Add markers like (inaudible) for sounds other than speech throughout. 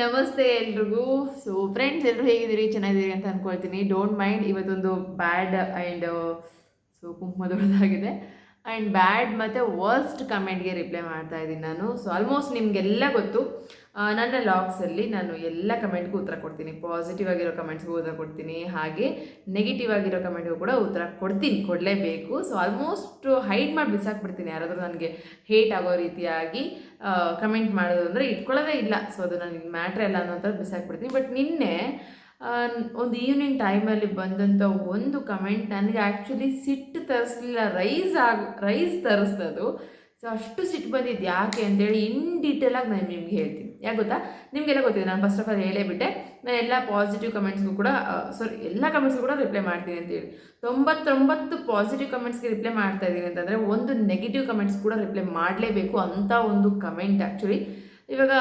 ನಮಸ್ತೆ ಎಲ್ರಿಗೂ. So friends ಎಲ್ಲರೂ ಹೇಗಿದ್ದೀರಿ? ಚೆನ್ನಾಗಿದ್ದೀರಿ ಅಂತ ಅನ್ಕೊಳ್ತೀನಿ. ಡೋಂಟ್ ಮೈಂಡ್ ಇವತ್ತೊಂದು ಬ್ಯಾಡ್ ಆ್ಯಂಡ್ ಸೊ ಕುಂಕುಮ ದೊಡ್ಡದಾಗಿದೆ ಆ್ಯಂಡ್ ಬ್ಯಾಡ್ ಮತ್ತು ವರ್ಸ್ಟ್ ಕಮೆಂಟ್ಗೆ ರಿಪ್ಲೈ ಮಾಡ್ತಾ ಇದ್ದೀನಿ ನಾನು. ಸೊ ಆಲ್ಮೋಸ್ಟ್ ನಿಮಗೆಲ್ಲ ಗೊತ್ತು. ನನ್ನ ಲಾಗ್ಸಲ್ಲಿ ನಾನು ಎಲ್ಲ ಕಮೆಂಟ್ಗೂ ಉತ್ತರ ಕೊಡ್ತೀನಿ. ಪಾಸಿಟಿವ್ ಆಗಿರೋ ಕಮೆಂಟ್ಸ್ಗೂ ಉತ್ತರ ಕೊಡ್ತೀನಿ. ಹಾಗೆ ನೆಗೆಟಿವ್ ಆಗಿರೋ ಕಮೆಂಟ್ಗೂ ಕೂಡ ಉತ್ತರ ಕೊಡ್ತೀನಿ. ಕೊಡಲೇಬೇಕು. ಸೊ ಆಲ್ಮೋಸ್ಟ್ ಹೈಡ್ ಮಾಡಿ ಬಿಸಾಕ್ಬಿಡ್ತೀನಿ. ಯಾರಾದರೂ ನನಗೆ ಹೇಟ್ ಆಗೋ ರೀತಿಯಾಗಿ ಕಮೆಂಟ್ ಮಾಡೋದು ಅಂದರೆ ಇಟ್ಕೊಳ್ಳೋದೇ ಇಲ್ಲ. ಸೊ ಅದು ನನಗೆ ಮ್ಯಾಟ್ರ್ ಇಲ್ಲ ಅನ್ನೋ ಥರ ಬಿಸಾಕ್ಬಿಡ್ತೀನಿ. ಬಟ್ ನಿನ್ನೆ ಒಂದು ಈವ್ನಿಂಗ್ ಟೈಮಲ್ಲಿ ಬಂದಂಥ ಒಂದು ಕಮೆಂಟ್ ನನಗೆ ಆ್ಯಕ್ಚುಲಿ ಸಿಟ್ಟು ತರಿಸ್ಲಿಲ್ಲ. ರೈಸ್ ಆಗ ರೈಸ್ ತರಿಸ್ತದು. ಸೊ ಅಷ್ಟು ಸಿಟ್ಟು ಬಂದಿದ್ದು ಯಾಕೆ ಅಂತೇಳಿ ಇನ್ ಡೀಟೇಲಾಗಿ ನಾನು ನಿಮ್ಗೆ ಹೇಳ್ತೀನಿ. ಯಾಕೆ ಗೊತ್ತಾ? ನಿಮಗೆಲ್ಲ ಗೊತ್ತಿದೆ, ನಾನು ಫಸ್ಟ್ ಆಫ್ ಆಲ್ ಹೇಳೇ ಬಿಟ್ಟೆ. ನಾನು ಎಲ್ಲ ಪಾಸಿಟಿವ್ ಕಮೆಂಟ್ಸ್ಗೂ ಕೂಡ ಸಾರಿ ಎಲ್ಲ ಕಮೆಂಟ್ಸ್ಗೂ ಕೂಡ ರಿಪ್ಲೈ ಮಾಡ್ತೀನಿ ಅಂತೇಳಿ ತೊಂಬತ್ತೊಂಬತ್ತು ಪಾಸಿಟಿವ್ ಕಮೆಂಟ್ಸ್ಗೆ ರಿಪ್ಲೈ ಮಾಡ್ತಾ ಇದ್ದೀನಿ ಅಂತಂದರೆ, ಒಂದು ನೆಗೆಟಿವ್ ಕಮೆಂಟ್ಸ್ ಕೂಡ ರಿಪ್ಲೈ ಮಾಡಲೇಬೇಕು ಅಂತ ಒಂದು ಕಮೆಂಟ್ ಆ್ಯಕ್ಚುಲಿ ಇವಾಗ,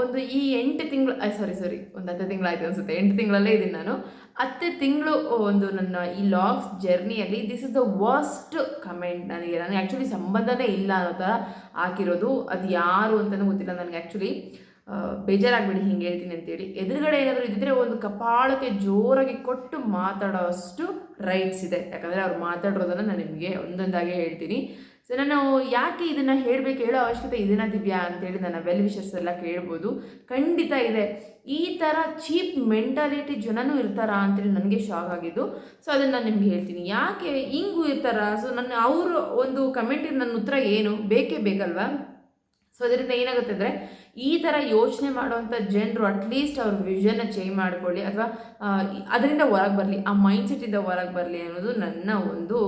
ಒಂದು ಈ ಎಂಟು ತಿಂಗಳು ಸಾರಿ ಸಾರಿ ಒಂದು ಹತ್ತು ತಿಂಗಳಾಯ್ತು ಅನಿಸುತ್ತೆ. ಎಂಟು ತಿಂಗಳಲ್ಲೇ ಇದ್ದೀನಿ ನಾನು. ಹತ್ತು ತಿಂಗಳು ಒಂದು ನನ್ನ ಈ logs ಜರ್ನಿಯಲ್ಲಿ this is the worst comment ನನಗೆ. ನನಗೆ ಆ್ಯಕ್ಚುಲಿ ಸಂಬಂಧನೇ ಇಲ್ಲ ಅನ್ನೋ ಥರ ಹಾಕಿರೋದು. ಅದು ಯಾರು ಅಂತಲೂ ಗೊತ್ತಿಲ್ಲ ನನಗೆ ಆ್ಯಕ್ಚುಲಿ ಬೇಜಾರಾಗ್ಬಿಡಿ, ಹಿಂಗೆ ಹೇಳ್ತೀನಿ ಅಂತೇಳಿ. ಎದುರುಗಡೆ ಏನಾದರೂ ಇದ್ದಿದ್ರೆ ಒಂದು ಕಪಾಳಕ್ಕೆ ಜೋರಾಗಿ ಕೊಟ್ಟು ಮಾತಾಡೋ ಅಷ್ಟು ರೈಟ್ಸ್ ಇದೆ. ಯಾಕಂದರೆ ಅವ್ರು ಮಾತಾಡಿರೋದನ್ನು ನಾನು ನಿಮಗೆ ಒಂದೊಂದಾಗಿ ಹೇಳ್ತೀನಿ. ಸೊ ನಾನು ಯಾಕೆ ಇದನ್ನು ಹೇಳಬೇಕು, ಹೇಳೋ ಅವಶ್ಯಕತೆ ಇದನ್ನು ದಿವ್ಯಾ ಅಂತೇಳಿ ನನ್ನ ವೆಲ್ ವಿಷಸ್ ಎಲ್ಲ ಕೇಳ್ಬೋದು. ಖಂಡಿತ ಇದೆ. ಈ ಥರ ಚೀಪ್ ಮೆಂಟಾಲಿಟಿ ಜನನೂ ಇರ್ತಾರಾ ಅಂತೇಳಿ ನನಗೆ ಶಾಕ್ ಆಗಿದ್ದು. ಸೊ ಅದನ್ನು ನಾನು ನಿಮ್ಗೆ ಹೇಳ್ತೀನಿ. ಯಾಕೆ ಹಿಂಗೂ ಇರ್ತಾರ? ಸೊ ನನ್ನ ಅವರು ಒಂದು ಕಮೆಂಟಿಗೆ ನನ್ನ ಉತ್ತರ ಏನು? ಬೇಕೇ ಬೇಕಲ್ವಾ? ಸೊ ಅದರಿಂದ ಏನಾಗುತ್ತೆ ಅಂದರೆ ಈ ಥರ ಯೋಚನೆ ಮಾಡುವಂಥ ಜನರು ಅಟ್ಲೀಸ್ಟ್ ಅವ್ರ ವಿಷನ್ನ ಚೇಂಜ್ ಮಾಡ್ಕೊಳ್ಳಿ ಅಥವಾ ಅದರಿಂದ ಹೊರಗೆ ಬರಲಿ, ಆ ಮೈಂಡ್ಸೆಟ್ಟಿಂದ ಹೊರಗೆ ಬರಲಿ ಅನ್ನೋದು ನನ್ನ ಒಂದು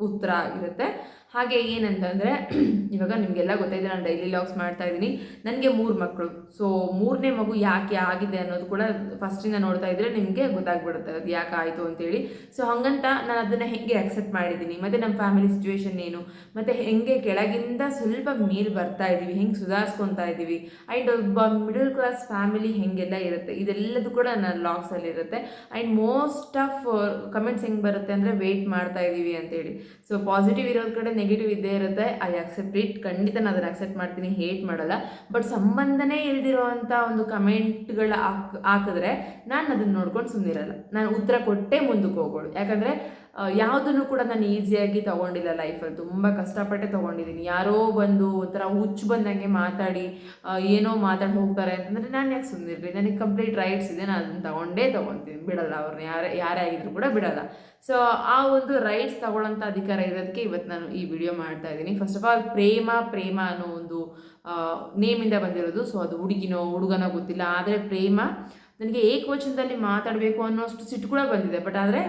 ಉತ್ತರ ಇರುತ್ತೆ ಹಾಗೆ ಏನಂತಂದರೆ, (clears throat) ಇವಾಗ ನಿಮಗೆಲ್ಲ ಗೊತ್ತಾಯಿದೆ ನಾನು ಡೈಲಿ ಲಾಗ್ಸ್ ಮಾಡ್ತಾ ಇದ್ದೀನಿ. ನನಗೆ ಮೂರು ಮಕ್ಕಳು ಸೊ ಮೂರನೇ ಮಗು ಯಾಕೆ ಆಗಿದೆ ಅನ್ನೋದು ಕೂಡ ಫಸ್ಟಿಂದ ನೋಡ್ತಾ ಇದ್ದರೆ ನಿಮಗೆ ಗೊತ್ತಾಗ್ಬಿಡುತ್ತೆ ಅದು ಯಾಕೆ ಆಯಿತು ಅಂತೇಳಿ. ಸೊ ಹಾಗಂತ ನಾನು ಅದನ್ನು ಹೆಂಗೆ ಅಕ್ಸೆಪ್ಟ್ ಮಾಡಿದ್ದೀನಿ? ಮತ್ತು ನಮ್ಮ ಫ್ಯಾಮಿಲಿ ಸಿಚುವೇಶನ್ ಏನು? ಮತ್ತು ಹೆಂಗೆ ಕೆಳಗಿಂದ ಸ್ವಲ್ಪ ಮೇಲ್ ಬರ್ತಾ ಇದ್ದೀವಿ ಹೆಂಗೆ ಸುಧಾರಿಸ್ಕೊತಾ ಇದ್ದೀವಿ ಆ್ಯಂಡ್ ಒಬ್ಬ ಮಿಡಲ್ ಕ್ಲಾಸ್ ಫ್ಯಾಮಿಲಿ ಹೆಂಗೆಲ್ಲ ಇರುತ್ತೆ? ಇದೆಲ್ಲದೂ ಕೂಡ ನನ್ನ ಲಾಗ್ಸಲ್ಲಿರುತ್ತೆ ಆ್ಯಂಡ್ ಮೋಸ್ಟ್ ಆಫ್ ಕಮೆಂಟ್ಸ್ ಹೆಂಗೆ ಬರುತ್ತೆ ಅಂದರೆ ವೆಯ್ಟ್ ಮಾಡ್ತಾ ಇದ್ದೀವಿ ಅಂತೇಳಿ. ಸೊ ಪಾಸಿಟಿವ್ ಇರೋದ್ರ ಕಡೆ ನೆಗೆಟಿವ್ ಇದ್ದೇ ಇರುತ್ತೆ ಐ ಆಕ್ಸೆಪ್ಟ್ ಇಟ್ ಖಂಡಿತ ನಾನು ಅದನ್ನು ಅಕ್ಸೆಪ್ಟ್ ಮಾಡ್ತೀನಿ ಹೇಟ್ ಮಾಡಲ್ಲ. ಬಟ್ ಸಂಬಂಧನೇ ಇಲ್ದಿರೋವಂಥ ಒಂದು ಕಮೆಂಟ್ಗಳ ಹಾಕ್, ಹಾಕಿದ್ರೆ ನಾನು ಅದನ್ನು ನೋಡ್ಕೊಂಡು ಸುಮ್ಮನಿರಲ್ಲ ನಾನು ಉತ್ತರ ಕೊಟ್ಟೇ ಮುಂದಕ್ಕೆ ಹೋಗೋಳು. ಯಾಕಂದರೆ ಯಾವುದನ್ನು ಕೂಡ ನಾನು ಈಸಿಯಾಗಿ ತೊಗೊಂಡಿಲ್ಲ ಲೈಫಲ್ಲಿ. ತುಂಬ ಕಷ್ಟಪಟ್ಟೆ ತೊಗೊಂಡಿದ್ದೀನಿ. ಯಾರೋ ಬಂದು ಒಂಥರ ಹುಚ್ಚು ಬಂದಂಗೆ ಮಾತಾಡಿ ಏನೋ ಮಾತಾಡಿ ಹೋಗ್ತಾರೆ ಅಂತಂದರೆ ನಾನು ಯಾಕೆ ಸುಂದಿರಲಿ ನನಗೆ ಕಂಪ್ಲೀಟ್ ರೈಟ್ಸ್ ಇದೆ, ನಾನು ಅದನ್ನು ತೊಗೊಂಡೇ ತೊಗೊತೀನಿ. ಬಿಡಲ್ಲ ಅವ್ರನ್ನ ಯಾರೇ ಯಾರೇ ಆಗಿದ್ರು ಕೂಡ ಬಿಡಲ್ಲ. ಸೊ ಆ ಒಂದು ರೈಟ್ಸ್ ತಗೊಳ್ಳೋಂಥ ಅಧಿಕಾರ ಇರೋದಕ್ಕೆ ಇವತ್ತು ನಾನು ಈ ವಿಡಿಯೋ ಮಾಡ್ತಾ ಇದ್ದೀನಿ. First of all Prema Prema ಅನ್ನೋ ಒಂದು ನೇಮಿಂದ ಬಂದಿರೋದು. ಸೊ ಅದು ಹುಡುಗಿನೋ, ಹುಡುಗನೋ ಗೊತ್ತಿಲ್ಲ. ಆದರೆ ಪ್ರೇಮ, ನನಗೆ ಏಕವಚನದಲ್ಲಿ ಮಾತಾಡಬೇಕು ಅನ್ನೋಷ್ಟು ಸಿಟ್ಟು ಕೂಡ ಬಂದಿದೆ. ಬಟ್ ಆದರೆ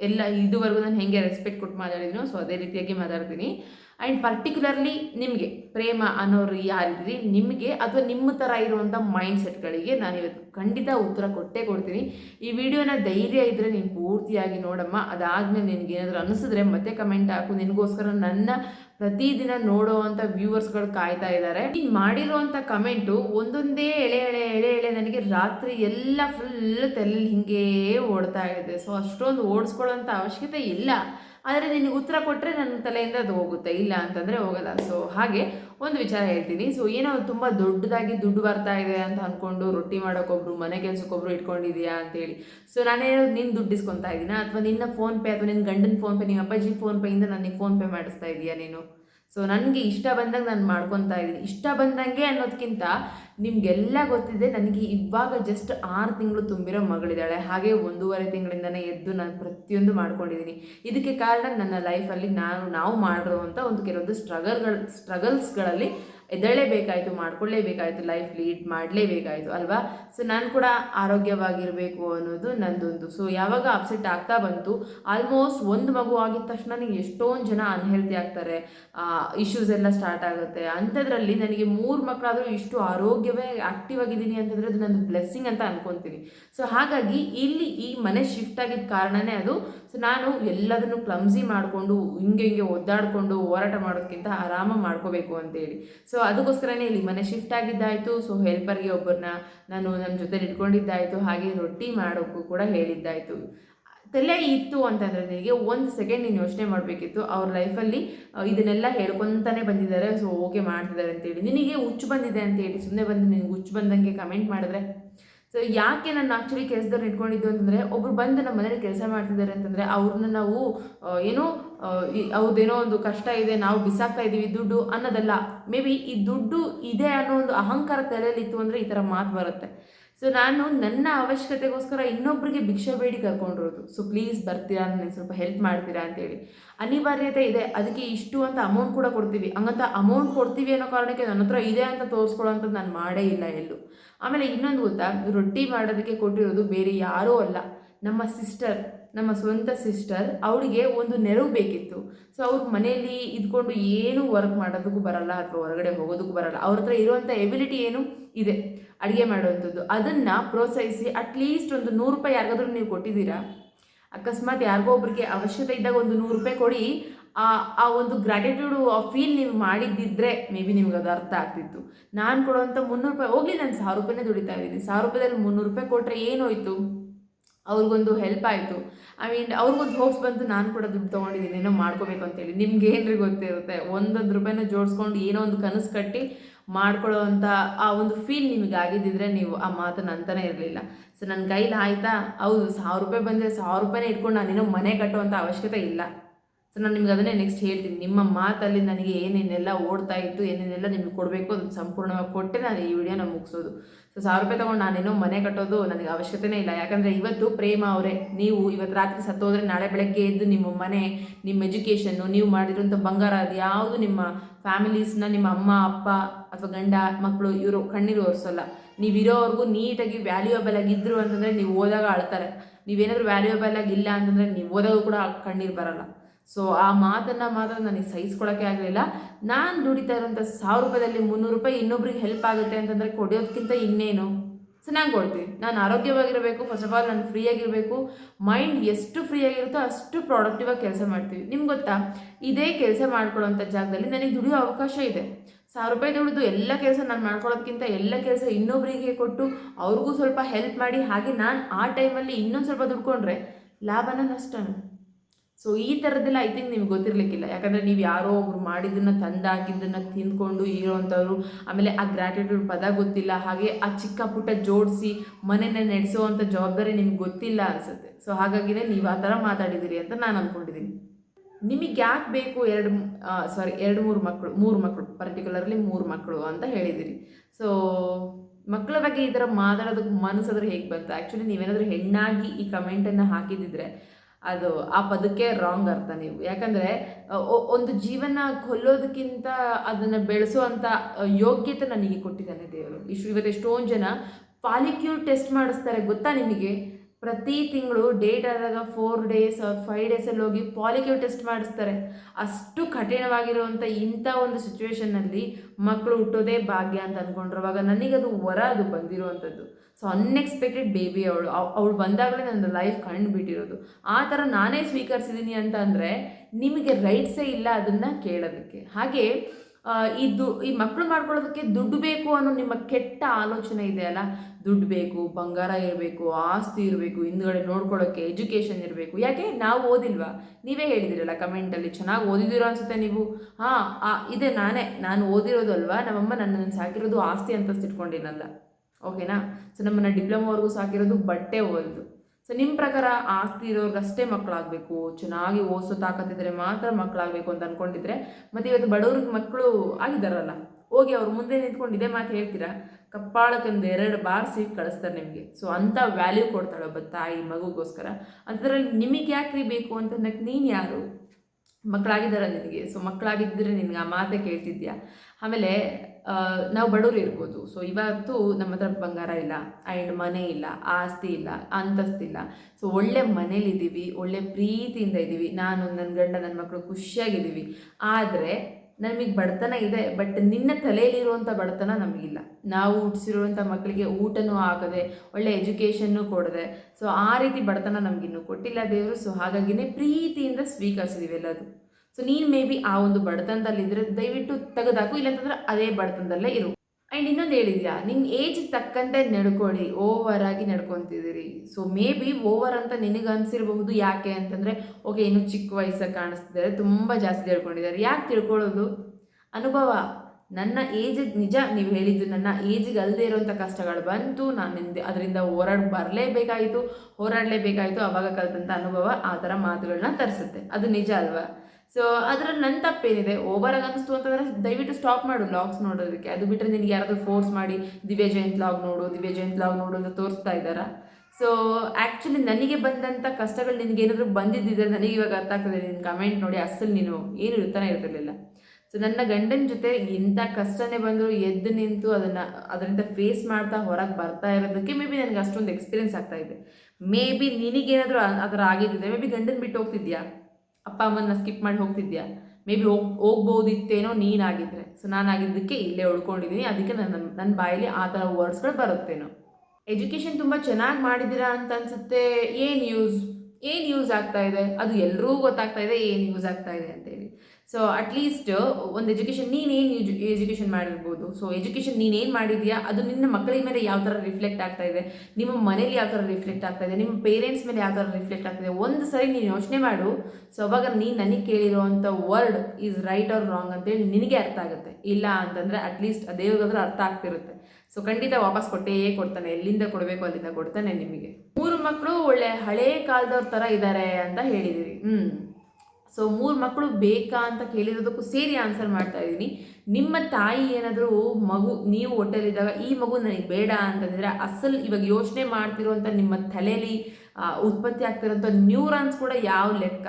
ಎಲ್ಲ ಇದುವರೆಗೂ ನಾನು ಹೆಂಗೆ ರೆಸ್ಪೆಕ್ಟ್ ಕೊಟ್ಟು ಮಾತಾಡಿದ್ದೀನೋ ಸೊ ಅದೇ ರೀತಿಯಾಗಿ ಮಾತಾಡ್ತೀನಿ. ಆ್ಯಂಡ್ ಪರ್ಟಿಕ್ಯುಲರ್ಲಿ ನಿಮಗೆ, ಪ್ರೇಮ ಅನ್ನೋರು ಯಾರಿದ್ರಿ ನಿಮಗೆ ಅಥವಾ ನಿಮ್ಮ ಥರ ಇರುವಂಥ ಮೈಂಡ್ ಸೆಟ್ಗಳಿಗೆ ನಾನು ಇವತ್ತು ಖಂಡಿತ ಉತ್ತರ ಕೊಟ್ಟೇ ಕೊಡ್ತೀನಿ. ಈ ವಿಡಿಯೋನ ಧೈರ್ಯ ಇದ್ದರೆ ನೀನು ಪೂರ್ತಿಯಾಗಿ ನೋಡಮ್ಮ. ಅದಾದಮೇಲೆ ನಿನಗೇನಾದರೂ ಅನಿಸಿದ್ರೆ ಮತ್ತೆ ಕಮೆಂಟ್ ಹಾಕು. ನಿನಗೋಸ್ಕರ ನನ್ನ ಪ್ರತಿದಿನ ನೋಡೋವಂಥ ವ್ಯೂವರ್ಸ್ಗಳು ಕಾಯ್ತಾ ಇದ್ದಾರೆ. ನೀನು ಮಾಡಿರುವಂಥ ಕಮೆಂಟು ಒಂದೊಂದೇ ಎಳೆ ಎಳೆ ಎಳೆ ಎಳೆ ನನಗೆ ರಾತ್ರಿ ಎಲ್ಲ ಫುಲ್ ತಲೆಯಲ್ಲಿ ಹಿಂಗೇ ಓಡ್ತಾ ಇದೆ. ಸೊ ಅಷ್ಟೊಂದು ಓಡಿಸ್ಕೊಳ್ಳೋಂಥ ಅವಶ್ಯಕತೆ ಇಲ್ಲ. ಆದರೆ ನಿನಗೆ ಉತ್ತರ ಕೊಟ್ಟರೆ ನನ್ನ ತಲೆಯಿಂದ ಅದು ಹೋಗುತ್ತೆ, ಇಲ್ಲ ಅಂತಂದರೆ ಹೋಗಲ್ಲ. ಸೊ ಹಾಗೆ ಒಂದು ವಿಚಾರ ಹೇಳ್ತೀನಿ. ಸೊ ಏನೋ ತುಂಬ ದೊಡ್ಡದಾಗಿ ದುಡ್ಡು ಬರ್ತಾ ಇದೆ ಅಂತ ಅಂದ್ಕೊಂಡು ರೊಟ್ಟಿ ಮಾಡೋಕ್ಕೊಬ್ರು, ಮನೆ ಕೆಲಸಕ್ಕೊಬ್ರು ಇಟ್ಕೊಂಡಿದ್ಯಾ ಅಂತೇಳಿ ಸೊ ನಾನೇನೋ ನಿನ್ನ ದುಡ್ಡು ಇಸ್ಕೊತಾ ಇದ್ದೀನಾ ಅಥವಾ ನಿನ್ನ ಫೋನ್ಪೇ ಅಥವಾ ನಿನ್ನ ಗಂಡನ ಫೋನ್ಪೇ ನಿಮ್ಮ ಅಪ್ಪಾಜಿ ಫೋನ್ಪೇಯಿಂದ ನನಗೆ ಫೋನ್ಪೇ ಮಾಡಿಸ್ತಾ ಇದೆಯಾ ನೀನು? ಸೊ ನನಗೆ ಇಷ್ಟ ಬಂದಂಗೆ ನಾನು ಮಾಡ್ಕೊತಾ ಇದ್ದೀನಿ ಇಷ್ಟ ಬಂದಂಗೆ ಅನ್ನೋದಕ್ಕಿಂತ ನಿಮಗೆಲ್ಲ ಗೊತ್ತಿದೆ, ನನಗೆ ಇವಾಗ ಜಸ್ಟ್ ಆರು ತಿಂಗಳು ತುಂಬಿರೋ ಮಗಳಿದ್ದಾಳೆ. ಹಾಗೆ ಒಂದೂವರೆ ತಿಂಗಳಿಂದನೇ ಎದ್ದು ನಾನು ಪ್ರತಿಯೊಂದು ಮಾಡ್ಕೊಂಡಿದ್ದೀನಿ. ಇದಕ್ಕೆ ಕಾರಣ ನನ್ನ ಲೈಫಲ್ಲಿ ನಾನು, ನಾವು ಮಾಡಿರುವಂಥ ಒಂದು ಕೆಲವೊಂದು ಸ್ಟ್ರಗಲ್ಗಳು ಸ್ಟ್ರಗಲ್ಸ್ಗಳಲ್ಲಿ ಎದ್ದೇಳಲೇಬೇಕಾಯಿತು, ಮಾಡ್ಕೊಳ್ಳೇಬೇಕಾಯಿತು ಲೈಫ್ ಲೀಡ್ ಮಾಡಲೇಬೇಕಾಯಿತು ಅಲ್ವಾ? ಸೊ ನಾನು ಕೂಡ ಆರೋಗ್ಯವಾಗಿರಬೇಕು ಅನ್ನೋದು ನಂದೊಂದು. ಸೊ ಯಾವಾಗ ಅಪ್ಸೆಟ್ ಆಗ್ತಾ ಬಂತು ಆಲ್ಮೋಸ್ಟ್ ಒಂದು ಮಗು ಆಗಿದ ತಕ್ಷಣ ನನಗೆ ಎಷ್ಟೊಂದು ಜನ ಅನ್ಹೆಲ್ತಿ ಆಗ್ತಾರೆ. ಇಶ್ಯೂಸ್ ಎಲ್ಲ ಸ್ಟಾರ್ಟ್ ಆಗುತ್ತೆ. ಅಂಥದ್ರಲ್ಲಿ ನನಗೆ ಮೂರು ಮಕ್ಕಳಾದರೂ ಇಷ್ಟು ಆರೋಗ್ಯವೇ ಆ್ಯಕ್ಟಿವ್ ಆಗಿದ್ದೀನಿ ಅಂತಂದರೆ ಅದು ನನ್ನ ಬ್ಲೆಸ್ಸಿಂಗ್ ಅಂತ ಅನ್ಕೊತೀನಿ. ಸೊ ಹಾಗಾಗಿ ಇಲ್ಲಿ ಈ ಮನೆ ಶಿಫ್ಟ್ ಆಗಿದ್ದ ಕಾರಣನೇ ಅದು ಸೊ ನಾನು ಎಲ್ಲದನ್ನು ಕ್ಲಮ್ಸಿ ಮಾಡಿಕೊಂಡು, ಹಿಂಗೆ ಹಿಂಗೆ ಒದ್ದಾಡಿಕೊಂಡು ಹೋರಾಟ ಮಾಡೋದಕ್ಕಿಂತ ಆರಾಮ ಮಾಡ್ಕೋಬೇಕು ಅಂತೇಳಿ. ಸೊ ಅದಕ್ಕೋಸ್ಕರನೇ ಇಲ್ಲಿ ಮನೆ ಶಿಫ್ಟ್ ಆಗಿದ್ದಾಯಿತು. ಸೊ ಹೆಲ್ಪರ್ಗೆ ಒಬ್ಬರನ್ನ ನಾನು ನನ್ನ ಜೊತೆ ಇಟ್ಕೊಂಡಿದ್ದಾಯಿತು. ಹಾಗೆ ರೊಟ್ಟಿ ಮಾಡೋಕ್ಕೂ ಕೂಡ ಹೇಳಿದ್ದಾಯಿತು. ತಲೆ ಇತ್ತು ಅಂತಂದರೆ ನಿನಗೆ ಒಂದು ಸೆಕೆಂಡ್ ನೀನು ಯೋಚನೆ ಮಾಡಬೇಕಿತ್ತು. ಅವ್ರ ಲೈಫಲ್ಲಿ ಇದನ್ನೆಲ್ಲ ಹೇಳ್ಕೊತಾನೆ ಬಂದಿದ್ದಾರೆ. ಸೊ ಓಕೆ ಮಾಡ್ತಿದ್ದಾರೆ ಅಂತೇಳಿ. ನಿನಗೆ ಹುಚ್ಚು ಬಂದಿದೆ ಅಂತೇಳಿ ಸುಮ್ಮನೆ ಬಂದು ನಿನಗೆ ಹುಚ್ಚು ಬಂದಂಗೆ ಕಮೆಂಟ್ ಮಾಡಿದ್ರೆ ಸೊ ಯಾಕೆ ನಾನು ಆ್ಯಕ್ಚುಲಿ ಕೆಲಸದವ್ರು ಇಟ್ಕೊಂಡಿದ್ದು ಅಂತಂದರೆ, ಒಬ್ರು ಬಂದು ನಮ್ಮ ಮನೇಲಿ ಕೆಲಸ ಮಾಡ್ತಿದ್ದಾರೆ ಅಂತಂದರೆ, ಅವ್ರನ್ನ ನಾವು ಏನೋ ಅವ್ರದ್ದೇನೋ ಒಂದು ಕಷ್ಟ ಇದೆ, ನಾವು ಬಿಸಾಕ್ತಾ ಇದ್ದೀವಿ, ದುಡ್ಡು ಅನ್ನೋದಲ್ಲ. ಮೇ ಬಿ ಈ ದುಡ್ಡು ಇದೆ ಅನ್ನೋ ಒಂದು ಅಹಂಕಾರ ತಲೆಯಲ್ಲಿ ಇತ್ತು ಅಂದರೆ ಈ ಥರ ಮಾತು ಬರುತ್ತೆ. ಸೊ ನಾನು ನನ್ನ ಅವಶ್ಯಕತೆಗೋಸ್ಕರ ಇನ್ನೊಬ್ಬರಿಗೆ ಭಿಕ್ಷೆ ಬೇಡಿ ಕರ್ಕೊಂಡಿರೋದು. ಸೊ ಪ್ಲೀಸ್ ಬರ್ತೀರಾ, ನನಗೆ ಸ್ವಲ್ಪ ಹೆಲ್ಪ್ ಮಾಡ್ತೀರಾ ಅಂತೇಳಿ. ಅನಿವಾರ್ಯತೆ ಇದೆ. ಅದಕ್ಕೆ ಇಷ್ಟು ಅಂತ ಅಮೌಂಟ್ ಕೂಡ ಕೊಡ್ತೀವಿ. ಹಂಗಂತ ಅಮೌಂಟ್ ಕೊಡ್ತೀವಿ ಅನ್ನೋ ಕಾರಣಕ್ಕೆ ನನ್ನ ಹತ್ರ ಇದೆ ಅಂತ ತೋರಿಸ್ಕೊಳ್ಳೋಂಥದ್ದು ನಾನು ಮಾಡೇ ಇಲ್ಲ ಎಲ್ಲೂ. ಆಮೇಲೆ ಇನ್ನೊಂದು ಗೊತ್ತಾ? ರೊಟ್ಟಿ ಮಾಡೋದಕ್ಕೆ ಕೊಟ್ಟಿರೋದು ಬೇರೆ ಯಾರೂ ಅಲ್ಲ. ನಮ್ಮ ಸಿಸ್ಟರ್ ನಮ್ಮ ಸ್ವಂತ ಸಿಸ್ಟರ್ ಅವಳಿಗೆ ಒಂದು ನೆರವು ಬೇಕಿತ್ತು. ಸೊ ಅವ್ರ ಮನೆಯಲ್ಲಿ ಇದ್ಕೊಂಡು ಏನು ವರ್ಕ್ ಮಾಡೋದಕ್ಕೂ ಬರಲ್ಲ ಅಥವಾ ಹೊರಗಡೆ ಹೋಗೋದಕ್ಕೂ ಬರಲ್ಲ. ಅವ್ರ ಹತ್ರ ಇರುವಂಥ ಎಬಿಲಿಟಿ ಏನು ಇದೆ. ಅಡುಗೆ ಮಾಡುವಂಥದ್ದು. ಅದನ್ನು ಪ್ರೋತ್ಸಾಹಿಸಿ ಅಟ್ಲೀಸ್ಟ್ ಒಂದು ನೂರು ರೂಪಾಯಿ ಯಾರಿಗಾದ್ರೂ ನೀವು ಕೊಟ್ಟಿದ್ದೀರಾ? ಅಕಸ್ಮಾತ್ ಯಾರಿಗೋ ಒಬ್ರಿಗೆ ಅವಶ್ಯಕತೆ ಇದ್ದಾಗ ಒಂದು ನೂರು ರೂಪಾಯಿ ಕೊಡಿ. ಆ ಆ ಒಂದು ಗ್ರ್ಯಾಟಿಟ್ಯೂಡು ಆ ಫೀಲ್ ನೀವು ಮಾಡಿದ್ದಿದ್ರೆ ಮೇ ಬಿ ನಿಮ್ಗೆ ಅದು ಅರ್ಥ ಆಗ್ತಿತ್ತು. ನಾನು ಕೊಡುವಂಥ ಮುನ್ನೂರು ರೂಪಾಯಿ, ಹೋಗಲಿ ನಾನು ಸಾವಿರ ರೂಪಾಯಿನೇ ದುಡಿತಾ ಇದ್ದೀನಿ. ಸಾವಿರ ರೂಪಾಯಿದಲ್ಲಿ ಮುನ್ನೂರು ರೂಪಾಯಿ ಕೊಟ್ಟರೆ ಏನೋಯ್ತು? ಅವ್ರಿಗೊಂದು ಹೆಲ್ಪ್ ಆಯಿತು. ಐ ಮೀನ್ ಅವ್ರಿಗೊಂದು ಹೋಪ್ಸ್ ಬಂತು, ನಾನು ಕೂಡ ದುಡ್ಡು ತೊಗೊಂಡಿದ್ದೀನಿ, ಏನೋ ಮಾಡ್ಕೋಬೇಕು ಅಂತೇಳಿ ನಿಮ್ಗೆ ಏನ್ರಿ ಗೊತ್ತಿರುತ್ತೆ? ಒಂದೊಂದು ರೂಪಾಯಿನ ಜೋಡಿಸ್ಕೊಂಡು ಏನೋ ಒಂದು ಕನಸು ಕಟ್ಟಿ ಮಾಡ್ಕೊಳ್ಳೋವಂಥ ಆ ಒಂದು ಫೀಲ್ ನಿಮಗೆ ಆಗಿದ್ದಿದ್ರೆ ನೀವು ಆ ಮಾತನ್ನು ಅಂತಾನೆ ಇರಲಿಲ್ಲ. ಸೊ ನನ್ನ ಕೈಲಿ ಆಯಿತಾ? ಹೌದು, ಸಾವಿರ ರೂಪಾಯಿ ಬಂದರೆ ಸಾವಿರ ರೂಪಾಯಿನೇ ಇಟ್ಕೊಂಡು ನಾನೇನೋ ಮನೆ ಕಟ್ಟುವಂಥ ಅವಶ್ಯಕತೆ ಇಲ್ಲ. ಸೊ ನಾನು ನಿಮ್ಗೆ ಅದನ್ನೇ ನೆಕ್ಸ್ಟ್ ಹೇಳ್ತೀನಿ. ನಿಮ್ಮ ಮಾತಲ್ಲಿ ನನಗೆ ಏನೇನೆಲ್ಲ ಓಡ್ತಾ ಇತ್ತು, ಏನೇನೆಲ್ಲ ನಿಮ್ಗೆ ಕೊಡಬೇಕು ಅದನ್ನು ಸಂಪೂರ್ಣವಾಗಿ ಕೊಟ್ಟೆ ನಾನು ಈ ವಿಡಿಯೋನ ಮುಗಿಸೋದು. ಸೊ ಸಾವಿರ ರೂಪಾಯಿ ತೊಗೊಂಡು ನಾನೇನೋ ಮನೆ ಕಟ್ಟೋದು ನನಗೆ ಅವಶ್ಯಕತೆನೇ ಇಲ್ಲ. ಯಾಕಂದರೆ ಇವತ್ತು ಪ್ರೇಮ ಅವರೇ, ನೀವು ಇವತ್ತು ರಾತ್ರಿ ಸತ್ತೋದ್ರೆ ನಾಳೆ ಬೆಳಗ್ಗೆ ಎದ್ದು ನಿಮ್ಮ ಮನೆ, ನಿಮ್ಮ ಎಜುಕೇಷನ್ನು ನೀವು ಮಾಡಿರೋಂಥ ಬಂಗಾರ ಅದು ಯಾವುದು ನಿಮ್ಮ ಫ್ಯಾಮಿಲೀಸ್ನ ನಿಮ್ಮ ಅಮ್ಮ, ಅಪ್ಪ ಅಥವಾ ಗಂಡ ಮಕ್ಕಳು ಇವರು, ಕಣ್ಣೀರು ಒರೆಸೋಲ್ಲ. ನೀವಿರೋವರೆಗೂ ನೀಟಾಗಿ ವ್ಯಾಲ್ಯೂಯಬಲ್ ಆಗಿದ್ದರು ಅಂತಂದರೆ ನೀವು ಓದಾಗ ಅಳ್ತಾರೆ. ನೀವೇನಾದರೂ ವ್ಯಾಲ್ಯೂಯಬಲ್ ಆಗಿಲ್ಲ ಅಂತಂದರೆ ನೀವು ಓದಾಗ ಕೂಡ ಕಣ್ಣೀರು ಬರಲ್ಲ. ಸೊ ಆ ಮಾತನ್ನು ಮಾತ್ರ ನನಗೆ ಸಹಿಸ್ಕೊಳ್ಳೋಕ್ಕೆ ಆಗಲಿಲ್ಲ. ನಾನು ದುಡಿತಾ ಇರೋಂಥ ಸಾವಿರ ರೂಪಾಯಿದಲ್ಲಿ ಮುನ್ನೂರು ರೂಪಾಯಿ ಇನ್ನೊಬ್ರಿಗೆ ಹೆಲ್ಪ್ ಆಗುತ್ತೆ ಅಂತಂದರೆ ಕೊಡೋದಕ್ಕಿಂತ ಇನ್ನೇನು? ಸೊ ನಾನು ಕೊಡ್ತೀನಿ. ನಾನು ಆರೋಗ್ಯವಾಗಿರಬೇಕು. ಫಸ್ಟ್ ಆಫ್ ಆಲ್ ನಾನು ಫ್ರೀ ಆಗಿರಬೇಕು ಮೈಂಡ್ ಎಷ್ಟು ಫ್ರೀ ಆಗಿರುತ್ತೋ ಅಷ್ಟು ಪ್ರಾಡಕ್ಟಿವಾಗಿ ಕೆಲಸ ಮಾಡ್ತೀವಿ. ನಿಮ್ಗೆ ಗೊತ್ತಾ? ಇದೇ ಕೆಲಸ ಮಾಡ್ಕೊಳ್ಳೋಂಥ ಜಾಗದಲ್ಲಿ ನನಗೆ ದುಡಿಯೋ ಅವಕಾಶ ಇದೆ. ಸಾವಿರ ರೂಪಾಯಿ ದುಡಿದು ಎಲ್ಲ ಕೆಲಸ ನಾನು ಮಾಡ್ಕೊಳ್ಳೋದಕ್ಕಿಂತ ಎಲ್ಲ ಕೆಲಸ ಇನ್ನೊಬ್ಬರಿಗೆ ಕೊಟ್ಟು ಅವ್ರಿಗೂ ಸ್ವಲ್ಪ ಹೆಲ್ಪ್ ಮಾಡಿ. ಹಾಗೆ ನಾನು ಆ ಟೈಮಲ್ಲಿ ಇನ್ನೊಂದು ಸ್ವಲ್ಪ ದುಡ್ಕೊಂಡ್ರೆ ಲಾಭನ ನಷ್ಟನ? ಸೊ ಈ ಥರದ್ದೆಲ್ಲ ಐ ಥಿಂಕ್ ನಿಮ್ಗೆ ಗೊತ್ತಿರಲಿಕ್ಕಿಲ್ಲ. ಯಾಕಂದರೆ ನೀವು ಯಾರೋ ಒಬ್ರು ಮಾಡಿದ್ದನ್ನು ತಂದಾಕಿದ್ದನ್ನು ತಿಂದ್ಕೊಂಡು ಇರೋವಂಥವ್ರು ಆಮೇಲೆ ಆ ಗ್ರ್ಯಾಟಿಟ್ಯೂಡ್ ಪದ ಗೊತ್ತಿಲ್ಲ, ಹಾಗೆ ಆ ಚಿಕ್ಕ ಪುಟ್ಟ ಜೋಡಿಸಿ ಮನೆಯನ್ನು ನಡೆಸೋವಂಥ ಜವಾಬ್ದಾರಿ ನಿಮ್ಗೆ ಗೊತ್ತಿಲ್ಲ ಅನಿಸುತ್ತೆ. ಸೊ ಹಾಗಾಗಿನೇ ನೀವು ಆ ಥರ ಮಾತಾಡಿದ್ದೀರಿ ಅಂತ ನಾನು ಅಂದ್ಕೊಂಡಿದ್ದೀನಿ ನಿಮಗೆ ಯಾಕೆ ಬೇಕು ಎರಡು ಸಾರಿ ಎರಡು ಮೂರು ಮಕ್ಕಳು ಮೂರು ಮಕ್ಕಳು ಪರ್ಟಿಕ್ಯುಲರ್ಲಿ ಮೂರು ಮಕ್ಕಳು ಅಂತ ಹೇಳಿದ್ದೀರಿ. ಸೊ ಮಕ್ಕಳ ಬಗ್ಗೆ ಈ ಥರ ಮಾತಾಡೋದಕ್ಕೆ ಮನಸ್ಸಾದ್ರೆ ಹೇಗೆ ಬಂತು ಆ್ಯಕ್ಚುಲಿ ನೀವೇನಾದರೂ ಹೆಣ್ಣಾಗಿ ಈ ಕಮೆಂಟನ್ನು ಹಾಕಿದ್ದಿದ್ರೆ ಅದು ಆ ಪದಕ್ಕೆ ರಾಂಗ್ ಅರ್ಥ ನೀವು. ಯಾಕಂದರೆ ಒಂದು ಜೀವನ ಕೊಲ್ಲೋದಕ್ಕಿಂತ ಅದನ್ನು ಬೆಳೆಸುವಂಥ ಯೋಗ್ಯತೆ ನನಗೆ ಕೊಟ್ಟಿದ್ದಾನೆ ದೇವರು. ಇಷ್ಟು ಇವತ್ತು ಎಷ್ಟೊಂದು ಜನ ಪಾಲಿಕ್ಯೂರ್ ಟೆಸ್ಟ್ ಮಾಡಿಸ್ತಾರೆ, ಗೊತ್ತಾ ನಿಮಗೆ? ಪ್ರತಿ ತಿಂಗಳು ಡೇಟ್ ಆದಾಗ ಫೋರ್ ಡೇಸ್ ಫೈವ್ ಡೇಸಲ್ಲಿ ಹೋಗಿ ಪಾಲಿಕ್ಯೂರ್ ಟೆಸ್ಟ್ ಮಾಡಿಸ್ತಾರೆ. ಅಷ್ಟು ಕಠಿಣವಾಗಿರುವಂಥ ಇಂಥ ಒಂದು ಸಿಚುವೇಶನ್ನಲ್ಲಿ ಮಕ್ಕಳು ಹುಟ್ಟೋದೇ ಭಾಗ್ಯ ಅಂತ ಅಂದ್ಕೊಂಡಿರುವಾಗ ನನಗದು ವರ ಅದು ಬಂದಿರುವಂಥದ್ದು. ಸೊ ಅನ್ಎಕ್ಸ್ಪೆಕ್ಟೆಡ್ ಬೇಬಿ ಅವಳು. ಅವಳು ಬಂದಾಗಲೇ ನನ್ನ ಲೈಫ್ ಕಂಡುಬಿಟ್ಟಿರೋದು. ಆ ಥರ ನಾನೇ ಸ್ವೀಕರಿಸಿದ್ದೀನಿ ಅಂತ ಅಂದರೆ ನಿಮಗೆ ರೈಟ್ಸೇ ಇಲ್ಲ ಅದನ್ನು ಕೇಳೋದಕ್ಕೆ. ಹಾಗೆ ಇದು ಈ ಮಕ್ಕಳು ಮಾಡ್ಕೊಳ್ಳೋದಕ್ಕೆ ದುಡ್ಡು ಬೇಕು ಅನ್ನೋ ನಿಮ್ಮ ಕೆಟ್ಟ ಆಲೋಚನೆ ಇದೆ ಅಲ್ಲ? ದುಡ್ಡು ಬೇಕು, ಬಂಗಾರ ಇರಬೇಕು, ಆಸ್ತಿ ಇರಬೇಕು, ಹಿಂದ್ಗಡೆ ನೋಡ್ಕೊಳ್ಳೋಕ್ಕೆ ಎಜುಕೇಷನ್ ಇರಬೇಕು. ಯಾಕೆ? ನಾವು ಓದಿಲ್ವಾ? ನೀವೇ ಹೇಳಿದಿರಲ್ಲ ಕಮೆಂಟಲ್ಲಿ ಚೆನ್ನಾಗಿ ಓದಿದಿರೋ ಅನ್ಸುತ್ತೆ ನೀವು? ಹಾಂ ಇದೆ ನಾನೇ. ನಾನು ಓದಿರೋದಲ್ವಾ ನಮ್ಮಮ್ಮ ನನ್ನನ್ನು ಸಾಕಿರೋದು ಆಸ್ತಿ ಅಂತ ಇಟ್ಕೊಂಡಿನಲ್ಲ. ಓಕೆನಾ? ಸೊ ನಮ್ಮನ್ನು ಡಿಪ್ಲೊಮೋವರೆಗೂ ಸಾಕಿರೋದು ಬಟ್ಟೆ ಓದು. ಸೊ ನಿಮ್ಮ ಪ್ರಕಾರ ಆಸ್ತಿ ಇರೋರ್ಗಷ್ಟೇ ಮಕ್ಕಳಾಗಬೇಕು ಚೆನ್ನಾಗಿ ಓದಿಸೋ ತಾಕತ್ತಿದ್ರೆ ಮಾತ್ರ ಮಕ್ಕಳಾಗಬೇಕು ಅಂತ ಅಂದ್ಕೊಂಡಿದ್ರೆ ಮತ್ತು ಇವತ್ತು ಬಡವ್ರಿಗೆ ಮಕ್ಕಳು ಆಗಿದ್ದಾರಲ್ಲ ಹೋಗಿ ಅವ್ರ ಮುಂದೆ ನಿಂತ್ಕೊಂಡು ಇದೇ ಮಾತು ಹೇಳ್ತೀರಾ? ಕಪ್ಪಾಳಕ್ಕೊಂದು ಎರಡು ಬಾರಿಸಿ ಕಳಿಸ್ತಾರೆ ನಿಮಗೆ. ಸೊ ಅಂಥ ವ್ಯಾಲ್ಯೂ ಕೊಡ್ತಾಳೆ ಒಬ್ಬ ತಾಯಿ ಮಗುಗೋಸ್ಕರ. ಅಂಥದ್ರಲ್ಲಿ ನಿಮಗೆ ಯಾಕ್ರಿ ಬೇಕು ಅಂತ ನೀನು ಯಾರು? ಮಕ್ಕಳಾಗಿದ್ದಾರ ನಿನಗೆ? ಸೊ ಮಕ್ಕಳಾಗಿದ್ದರೆ ನಿನಗೆ ಆ ಮಾತೇ ಕೇಳ್ತಿದ್ಯಾ? ಆಮೇಲೆ ನಾವು ಬಡವರು ಇರ್ಬೋದು. ಸೊ ಇವತ್ತು ನಮ್ಮ ಹತ್ರ ಬಂಗಾರ ಇಲ್ಲ ಆ್ಯಂಡ್ ಮನೆ ಇಲ್ಲ, ಆಸ್ತಿ ಇಲ್ಲ ಅಂತಸ್ತಿಲ್ಲ ಸೊ ಒಳ್ಳೆ ಮನೇಲಿದ್ದೀವಿ ಒಳ್ಳೆ ಪ್ರೀತಿಯಿಂದ ಇದ್ದೀವಿ ನಾನು ನನ್ನ ಗಂಡ ನನ್ನ ಮಕ್ಕಳು ಖುಷಿಯಾಗಿದ್ದೀವಿ. ಆದರೆ, ನಮಗೆ ಬಡತನ ಇದೆ ಬಟ್ ನಿನ್ನ ತಲೆಯಲ್ಲಿರುವಂಥ ಬಡತನ ನಮಗಿಲ್ಲ. ನಾವು ಹುಟ್ಟಿಸಿರುವಂಥ ಮಕ್ಕಳಿಗೆ ಊಟನೂ ಆಗದೆ ಒಳ್ಳೆ ಎಜುಕೇಷನ್ನು ಕೊಡದೆ ಸೊ ಆ ರೀತಿ ಬಡತನ ನಮಗಿನ್ನೂ ಕೊಟ್ಟಿಲ್ಲ ದೇವರು. ಸೊ ಹಾಗಾಗಿನೇ ಪ್ರೀತಿಯಿಂದ ಸ್ವೀಕರಿಸಿದೀವಿ ಎಲ್ಲದು ಸೊ ನೀನು ಮೇ ಬಿ ಆ ಒಂದು ಬಡತನದಲ್ಲಿದ್ದರೆ ದಯವಿಟ್ಟು ತೆಗೆದಾಕು, ಇಲ್ಲಂತಂದ್ರೆ ಅದೇ ಬಡತನದಲ್ಲೇ ಇರು. ಆ್ಯಂಡ್ ಇನ್ನೊಂದು ಹೇಳಿದ್ಯಾ ನಿಮ್ಮ ಏಜ್ ತಕ್ಕಂತೆ ನಡ್ಕೊಳ್ಳಿ ಓವರ್ ಆಗಿ ನಡ್ಕೊತಿದ್ದೀರಿ. ಸೊ ಮೇ ಬಿ ಓವರ್ ಅಂತ ನಿನಗೆ ಅನಿಸಿರಬಹುದು, ಯಾಕೆ ಅಂತಂದರೆ ಓಕೆ ಇನ್ನು ಚಿಕ್ಕ ವಯಸ್ಸಾಗಿ ಕಾಣಿಸ್ತಿದ್ದಾರೆ, ತುಂಬ ಜಾಸ್ತಿ ತಿಳ್ಕೊಂಡಿದ್ದಾರೆ. ಯಾಕೆ ತಿಳ್ಕೊಳ್ಳೋದು? ಅನುಭವ. ನನ್ನ ಏಜಿಗೆ ನಿಜ, ನೀವು ಹೇಳಿದ್ದು ನನ್ನ ಏಜಿಗೆ ಅಲ್ಲದೆ ಇರುವಂಥ ಕಷ್ಟಗಳು ಬಂತು, ನಾನು ಅದರಿಂದ ಹೋರಾಡ್, ಬರಲೇಬೇಕಾಯಿತು, ಹೋರಾಡಲೇಬೇಕಾಯಿತು, ಅವಾಗ ಕಲಿತಂಥ ಅನುಭವ ಆ ಥರ ಮಾತುಗಳನ್ನ ತರಿಸುತ್ತೆ. ಅದು ನಿಜ ಅಲ್ವಾ? ಸೊ ಅದರಲ್ಲಿ ನನ್ನ ತಪ್ಪೇನಿದೆ. ಓವರ್ ಆಗಿ ಅನಿಸ್ತು ಅಂತಂದರೆ ದಯವಿಟ್ಟು ಸ್ಟಾಪ್ ಮಾಡು ಲಾಗ್ಸ್ ನೋಡೋದಕ್ಕೆ. ಅದು ಬಿಟ್ಟರೆ ನಿನಗೆ ಯಾರಾದರೂ ಫೋರ್ಸ್ ಮಾಡಿ ದಿವ್ಯ ಜಯಂತ್ ಲಾಗ್ ನೋಡು, ದಿವ್ಯ ಜಯಂತ್ ಲಾಗ್ ನೋಡು ಅಂತ ತೋರಿಸ್ತಾ ಇದ್ದಾರಾ? ಸೊ ಆ್ಯಕ್ಚುಲಿ ನನಗೆ ಬಂದಂಥ ಕಷ್ಟಗಳು ನಿನಗೆ ಏನಾದರೂ ಬಂದಿದ್ದಿದ್ರೆ ನನಗೆ ಇವಾಗ ಅರ್ಥ ಆಗ್ತದೆ. ನಿನ್ನ ಕಮೆಂಟ್ ನೋಡಿ ಅಸಲು ನೀನು ಏನು ಇರ್ತಾನೆ ಇರ್ತಿರ್ಲಿಲ್ಲ. ಸೊ ನನ್ನ ಗಂಡನ ಜೊತೆ ಇಂಥ ಕಷ್ಟನೇ ಬಂದರೂ ಎದ್ದು ನಿಂತು ಅದನ್ನು ಅದರಿಂದ ಫೇಸ್ ಮಾಡ್ತಾ ಹೊರಗೆ ಬರ್ತಾ ಇರೋದಕ್ಕೆ ಮೇ ಬಿ ನನಗೆ ಅಷ್ಟೊಂದು ಎಕ್ಸ್ಪೀರಿಯನ್ಸ್ ಆಗ್ತಾ ಇದೆ. ಮೇ ಬಿ ನಿನಗೇನಾದರೂ ಆ ಥರ ಆಗಿದ್ದಿದೆ ಮೇ ಬಿ ಗಂಡನ ಬಿಟ್ಟು ಹೋಗ್ತಿದ್ಯಾ? ಅಪ್ಪ ಅಮ್ಮನ ಸ್ಕಿಪ್ ಮಾಡಿ ಹೋಗ್ತಿದ್ಯಾ? ಮೇ ಬಿ ಹೋಗ್ ಹೋಗ್ಬೋದಿತ್ತೇನೋ ನೀನಾಗಿದ್ರೆ. ಸೊ ನಾನಾಗಿದ್ದಕ್ಕೆ ಇಲ್ಲೇ ಉಳ್ಕೊಂಡಿದ್ದೀನಿ ಅದಕ್ಕೆ ನನ್ನ ನನ್ನ ಬಾಯಲ್ಲಿ ಆ ಥರ ವರ್ಡ್ಸ್ಗಳು ಬರುತ್ತೇನೋ. ಎಜುಕೇಷನ್ ತುಂಬ ಚೆನ್ನಾಗಿ ಮಾಡಿದ್ದೀರಾ ಅಂತ ಅನ್ಸುತ್ತೆ. ಏನು ಯೂಸ್ ಏನು ಯೂಸ್ ಆಗ್ತಾ ಇದೆ? ಅದು ಎಲ್ಲರೂ ಗೊತ್ತಾಗ್ತಾ ಇದೆ, ಏನು ಯೂಸ್ ಆಗ್ತಾ ಇದೆ ಅಂತೇಳಿ. ಸೊ ಅಟ್ಲೀಸ್ಟ್ ಒಂದು ಎಜುಕೇಷನ್ ನೀನೇನು ಎಜುಕೇಷನ್ ಮಾಡಿರ್ಬೋದು. ಸೊ ಎಜುಕೇಷನ್ ನೀನೇನು ಮಾಡಿದ್ಯಾ, ಅದು ನಿನ್ನ ಮಕ್ಕಳ ಮೇಲೆ ಯಾವ ಥರ ರಿಫ್ಲೆಕ್ಟ್ ಆಗ್ತಾ ಇದೆ, ನಿಮ್ಮ ಮನೇಲಿ ಯಾವ ಥರ ರಿಫ್ಲೆಕ್ಟ್ ಆಗ್ತಾ ಇದೆ, ನಿಮ್ಮ ಪೇರೆಂಟ್ಸ್ ಮೇಲೆ ಯಾವ ಥರ ರಿಫ್ಲೆಕ್ಟ್ ಆಗ್ತಾ ಒಂದು ಸರಿ ನೀನು ಯೋಚನೆ ಮಾಡು. ಸೊ ಅವಾಗ ನೀನು ನನಗೆ ಕೇಳಿರೋವಂಥ word is right or wrong ಅಂತೇಳಿ ನಿನಗೆ ಅರ್ಥ ಆಗುತ್ತೆ. ಇಲ್ಲ ಅಂತಂದರೆ ಅಟ್ಲೀಸ್ಟ್ ದೇವ್ರಿಗಾದ್ರೂ ಅರ್ಥ ಆಗ್ತಿರುತ್ತೆ. ಸೊ ಖಂಡಿತ ವಾಪಸ್ ಕೊಟ್ಟೇ ಕೊಡ್ತಾನೆ. ಎಲ್ಲಿಂದ ಕೊಡಬೇಕು, ಅಲ್ಲಿಂದ ಕೊಡ್ತಾನೆ ನಿಮಗೆ. ಮೂರು ಮಕ್ಕಳು ಒಳ್ಳೆ ಹಳೇ ಕಾಲದವ್ರ ಥರ ಇದ್ದಾರೆ ಅಂತ ಹೇಳಿದಿರಿ. ಹ್ಞೂ ಸೊ ಮೂರು ಮಕ್ಕಳು ಬೇಕಾ ಅಂತ ಕೇಳಿರೋದಕ್ಕೂ ಸೇರಿ ಆನ್ಸರ್ ಮಾಡ್ತಾ ಇದ್ದೀನಿ. ನಿಮ್ಮ ತಾಯಿ ಏನಾದರೂ ಮಗು, ನೀವು ಹೊಟ್ಟೆಲಿದ್ದಾಗ ಈ ಮಗು ನನಗೆ ಬೇಡ ಅಂತಂದರೆ ಅಸಲ್ ಇವಾಗ ಯೋಚನೆ ಮಾಡ್ತಿರೋಂಥ ನಿಮ್ಮ ತಲೆಯಲ್ಲಿ ಉತ್ಪತ್ತಿ ಆಗ್ತಿರೋಂಥ ನ್ಯೂರಾನ್ಸ್ ಕೂಡ ಯಾವ ಲೆಕ್ಕ?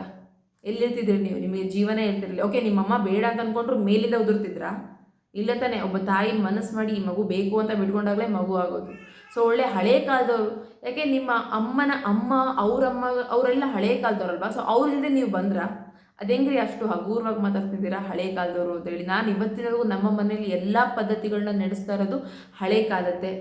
ಎಲ್ಲಿರ್ತಿದ್ರಿ ನೀವು? ನಿಮಗೆ ಜೀವನ ಇರ್ತಿರಲಿಲ್ಲ. ಓಕೆ ನಿಮ್ಮಮ್ಮ ಬೇಡ ಅಂತ ಅಂದ್ಕೊಂಡ್ರು ಮೇಲಿಂದ ಉದುರ್ತಿದ್ರಾ? ಇಲ್ಲ ತಾನೆ, ಒಬ್ಬ ತಾಯಿ ಮನಸ್ಸು ಮಾಡಿ ಈ ಮಗು ಬೇಕು ಅಂತ ಬಿಟ್ಕೊಂಡಾಗಲೇ ಮಗು ಆಗೋದು. ಸೊ ಒಳ್ಳೆ ಹಳೆ ಕಾಲದವರು, ಯಾಕೆ ನಿಮ್ಮ ಅಮ್ಮನ ಅಮ್ಮ, ಅವರಮ್ಮ, ಅವರೆಲ್ಲ ಹಳೆ ಕಾಲದವ್ರಲ್ವಾ? ಸೊ ಅವ್ರಿಂದ ನೀವು ಬಂದ್ರಾ? ಅದು ಹೆಂಗ್ರಿ ಅಷ್ಟು ಹಗೂರವಾಗಿ ಮಾತಾಡ್ತಿದ್ದೀರಾ? ಹಳೆ ಕಾಲದವರು ಅಂತೇಳಿ ನಾನು ಇವತ್ತಿನವರೆಗೂ ನಮ್ಮ ಮನೇಲಿ ಎಲ್ಲ ಪದ್ಧತಿಗಳನ್ನ ನಡೆಸ್ತಾ ಇರೋದು ಹಳೆ ಕಾಲತ್ತೆ